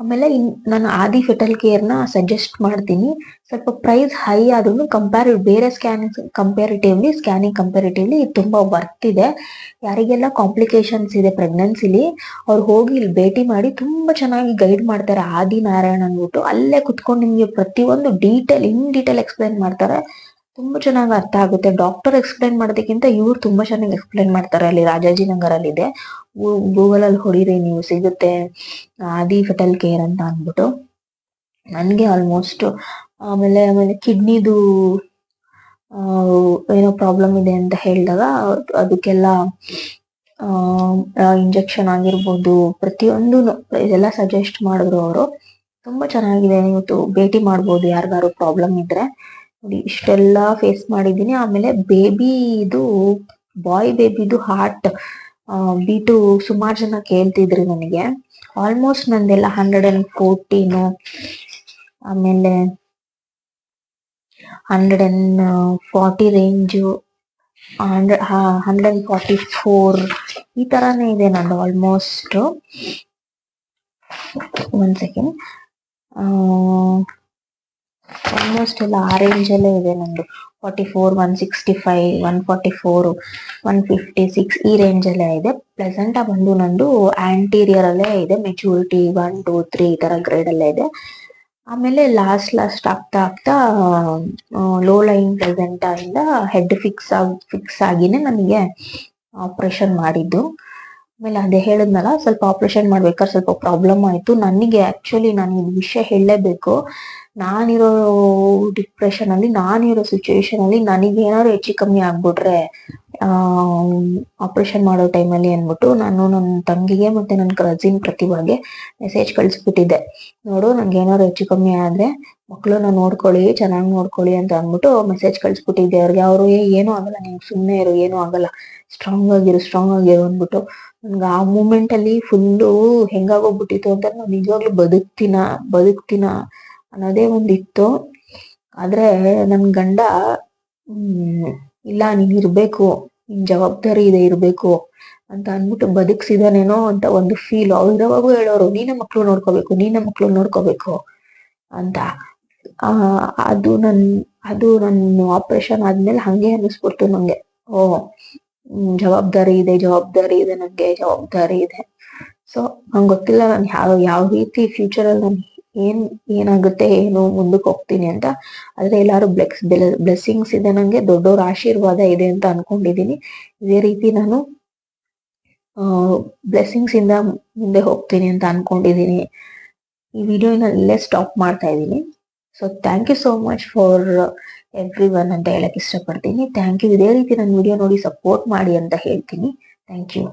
S1: ಆಮೇಲೆ ಇನ್ ನಾನು ಆದಿ ಫೆಟಲ್ ಕೇರ್ನ ಸಜೆಸ್ಟ್ ಮಾಡ್ತೀನಿ. ಸ್ವಲ್ಪ ಪ್ರೈಸ್ ಹೈ ಆದ್ರೂ ಕಂಪೇರ್ ಬೇರೆ ಸ್ಕ್ಯಾನಿಂಗ್ ಕಂಪೇರಿಟಿವ್ಲಿ ಸ್ಕ್ಯಾನಿಂಗ್ ಕಂಪೇರಿಟಿವ್ಲಿ ಇದು ತುಂಬಾ ವರ್ತ್ ಇದೆ. ಯಾರಿಗೆಲ್ಲ ಕಾಂಪ್ಲಿಕೇಶನ್ಸ್ ಇದೆ ಪ್ರೆಗ್ನೆನ್ಸಿಲಿ ಅವ್ರು ಹೋಗಿ ಇಲ್ಲಿ ಭೇಟಿ ಮಾಡಿ ತುಂಬಾ ಚೆನ್ನಾಗಿ ಗೈಡ್ ಮಾಡ್ತಾರೆ ಆದಿ ನಾರಾಯಣ ಅಂದ್ಬಿಟ್ಟು. ಅಲ್ಲೇ ಕುತ್ಕೊಂಡು ನಿಮಗೆ ಪ್ರತಿಯೊಂದು ಡೀಟೇಲ್ ಇನ್ ಡೀಟೇಲ್ ಎಕ್ಸ್ಪ್ಲೈನ್ ಮಾಡ್ತಾರೆ. ತುಂಬಾ ಚೆನ್ನಾಗಿ ಅರ್ಥ ಆಗುತ್ತೆ. ಡಾಕ್ಟರ್ ಎಕ್ಸ್ಪ್ಲೈನ್ ಮಾಡೋದಕ್ಕಿಂತ ಇವ್ರು ತುಂಬಾ ಚೆನ್ನಾಗಿ ಎಕ್ಸ್ಪ್ಲೈನ್ ಮಾಡ್ತಾರೆ ಅಲ್ಲಿ ರಾಜಾಜಿನಗರಲ್ಲಿ ಇದೆ. ಗೂಗಲ್ ಅಲ್ಲಿ ಹೊಡಿರಿ, ನೀವು ಸಿಗುತ್ತೆ ಆದಿ ಫೆಟಲ್ ಕೇರ್ ಅಂತ ಅಂದ್ಬಿಟ್ಟು. ನನ್ಗೆ ಆಲ್ಮೋಸ್ಟ್ ಆಮೇಲೆ ಆಮೇಲೆ ಕಿಡ್ನಿದು ಏನೋ ಪ್ರಾಬ್ಲಮ್ ಇದೆ ಅಂತ ಹೇಳಿದಾಗ ಅದಕ್ಕೆಲ್ಲ ಇಂಜೆಕ್ಷನ್ ಆಗಿರ್ಬೋದು, ಪ್ರತಿಯೊಂದು ಇದೆಲ್ಲ ಸಜೆಸ್ಟ್ ಮಾಡಿದ್ರು ಅವರು. ತುಂಬಾ ಚೆನ್ನಾಗಿದೆ, ನೀವು ಭೇಟಿ ಮಾಡ್ಬೋದು ಯಾರಿಗಾರು ಪ್ರಾಬ್ಲಮ್ ಇದ್ರೆ. ನೋಡಿ, ಇಷ್ಟೆಲ್ಲ ಫೇಸ್ ಮಾಡಿದ್ದೀನಿ. ಆಮೇಲೆ ಬೇಬಿದು ಬಾಯ್ ಬೇಬಿದು ಹಾರ್ಟ್ ಬೀಟು ಸುಮಾರು ಜನ ಕೇಳ್ತಿದ್ರಿ ನನಗೆ. ಆಲ್ಮೋಸ್ಟ್ ನಂದೆಲ್ಲ ಹಂಡ್ರೆಡ್ ಅಂಡ್ ಫೋರ್ಟೀನು ಆಮೇಲೆ hundred and forty range hundred hundred and forty four ಈ ತರಾನೇ ಇದೆ ನಂದು ಆಲ್ಮೋಸ್ಟ್ ಒಂದ್ ಸೆಕೆಂಡ್ ಆಲ್ಮೋಸ್ಟ್ ಎಲ್ಲ ಆ ರೇಂಜ್ ಅಲ್ಲೇ ಇದೆ ನಂದು. Forty four one sixty five one forty four one fifty six ಈ ರೇಂಜ್ ಅಲ್ಲೇ ಇದೆ. ಪ್ಲೆಸೆಂಟ ಬಂದು ನಂದು ಆಂಟೀರಿಯರ್ ಅಲ್ಲೇ ಇದೆ. ಮೆಚೂರಿಟಿ ಒನ್ ಟೂ ತ್ರೀ ಈ ತರ ಗ್ರೇಡ್ ಅಲ್ಲೇ ಇದೆ. ಆಮೇಲೆ ಲಾಸ್ಟ್ ಲಾಸ್ಟ್ ಆಗ್ತಾ ಆಗ್ತಾ ಲೋ ಲೈನ್ ಪ್ರೆಸೆಂಟ್ ಇಂದ ಹೆಡ್ ಫಿಕ್ಸ್ ಆಗಿ ಫಿಕ್ಸ್ ಆಗಿನೇ ನನಗೆ ಆಪರೇಷನ್ ಮಾಡಿದ್ದು. ಆಮೇಲೆ ಅದೇ ಹೇಳಿದ್ನಲ್ಲ, ಸ್ವಲ್ಪ ಆಪರೇಷನ್ ಮಾಡ್ಬೇಕಾದ್ರೆ ಸ್ವಲ್ಪ ಪ್ರಾಬ್ಲಮ್ ಆಯ್ತು. ನನಗೆ ಆಕ್ಚುಲಿ ನಾನು ಈ ವಿಷಯ ಹೇಳಲೇಬೇಕು ನಾನಿರೋ ಡಿಪ್ರೆಷನ್ ಅಲ್ಲಿ, ನಾನಿರೋ ನನಗೆ ಏನಾದ್ರು ಹೆಚ್ಚು ಕಮ್ಮಿ ಆಗ್ಬಿಟ್ರೆ ಆಪರೇಷನ್ ಮಾಡೋ ಟೈಮಲ್ಲಿ ಅಂದ್ಬಿಟ್ಟು ನಾನು ನನ್ನ ತಂಗಿಗೆ ಮತ್ತೆ ನನ್ನ ಕಸಿನ್ ಪ್ರತಿಭಾಗೆ ಮೆಸೇಜ್ ಕಳಿಸ್ಬಿಟ್ಟಿದ್ದೆ. ನೋಡು, ನಂಗೆ ಏನಾದ್ರು ಹೆಚ್ಚು ಕಮ್ಮಿ ಆದ್ರೆ ಮಕ್ಕಳನ್ನ ನೋಡ್ಕೊಳ್ಳಿ, ಚೆನ್ನಾಗಿ ನೋಡ್ಕೊಳ್ಳಿ ಅಂತ ಅಂದ್ಬಿಟ್ಟು ಮೆಸೇಜ್ ಕಳಿಸ್ಬಿಟ್ಟಿದ್ದೆ. ಅವ್ರಿಗೆ ಅವರು ಏನೂ ಆಗಲ್ಲ, ನೀನ್ ಸುಮ್ಮನೆ ಇರು, ಏನೂ ಆಗಲ್ಲ. ಸ್ಟ್ರಾಂಗ್ ಆಗಿರು ಸ್ಟ್ರಾಂಗ್ ಆಗಿರು ಅಂದ್ಬಿಟ್ಟು ನನ್ಗೆ ಆ ಮೂಮೆಂಟ್ ಅಲ್ಲಿ ಫುಲ್ಲು ಹೆಂಗಾಗೋಗ್ಬಿಟ್ಟಿತ್ತು ಅಂತ ನಾನು ನಿಜವಾಗ್ಲೂ ಬದುಕ್ತೀನ ಬದುಕ್ತೀನ ಅನ್ನೋದೇ ಒಂದಿತ್ತು. ಆದ್ರೆ ನನ್ ಗಂಡ ಇಲ್ಲ, ನೀನ್ ಇರ್ಬೇಕು, ನಿನ್ ಜವಾಬ್ದಾರಿ ಇದೆ, ಇರ್ಬೇಕು ಅಂತ ಅಂದ್ಬಿಟ್ಟು ಬದುಕ್ಸಿದಾನೇನೋ ಅಂತ ಒಂದು ಫೀಲ್ ಅವ್ರವಾಗೂ ಹೇಳೋರು, ನೀನ ಮಕ್ಳು ನೋಡ್ಕೋಬೇಕು, ನೀನ ಮಕ್ಳು ನೋಡ್ಕೋಬೇಕು ಅಂತ. ಆ, ಅದು ನನ್, ಅದು ನನ್ನ ಆಪರೇಷನ್ ಆದ್ಮೇಲೆ ಹಂಗೆ ಅನ್ನಿಸ್ಬಿಡ್ತು ನಂಗೆ. ಓ ಜವಾಬ್ದಾರಿ ಇದೆ ಜವಾಬ್ದಾರಿ ಇದೆ ನನಗೆ ಜವಾಬ್ದಾರಿ ಇದೆ. ಸೊ ನಂಗೆ ಗೊತ್ತಿಲ್ಲ ನಾನು ಯಾವ ಯಾವ ರೀತಿ ಫ್ಯೂಚರ್ ಅಲ್ಲಿ ನಾನು ಏನ್, ಏನಾಗುತ್ತೆ, ಏನು ಮುಂದಕ್ಕೆ ಹೋಗ್ತೀನಿ ಅಂತ. ಆದ್ರೆ ಎಲ್ಲಾರು ಬ್ಲೆಕ್ಸ್ ಬ್ಲೆಸ್ಸಿಂಗ್ಸ್ ಇದೆ ನಂಗೆ, ದೊಡ್ಡವ್ರ ಆಶೀರ್ವಾದ ಇದೆ ಅಂತ ಅನ್ಕೊಂಡಿದೀನಿ. ಇದೇ ರೀತಿ ನಾನು ಬ್ಲೆಸ್ಸಿಂಗ್ಸ್ ಇಂದ ಮುಂದೆ ಹೋಗ್ತೀನಿ ಅಂತ ಅನ್ಕೊಂಡಿದೀನಿ. ಈ ವಿಡಿಯೋನ ಇಲ್ಲೇ ಸ್ಟಾಪ್ ಮಾಡ್ತಾ ಇದ್ದೀನಿ so thank you so much for everyone ಅಂತ ಹೇಳಕ್ ಇಷ್ಟಪಡ್ತೀನಿ. ಥ್ಯಾಂಕ್ ಯು ಇದೇ ರೀತಿ ನನ್ನ ವಿಡಿಯೋ ನೋಡಿ ಸಪೋರ್ಟ್ ಮಾಡಿ ಅಂತ ಹೇಳ್ತೀನಿ. Thank you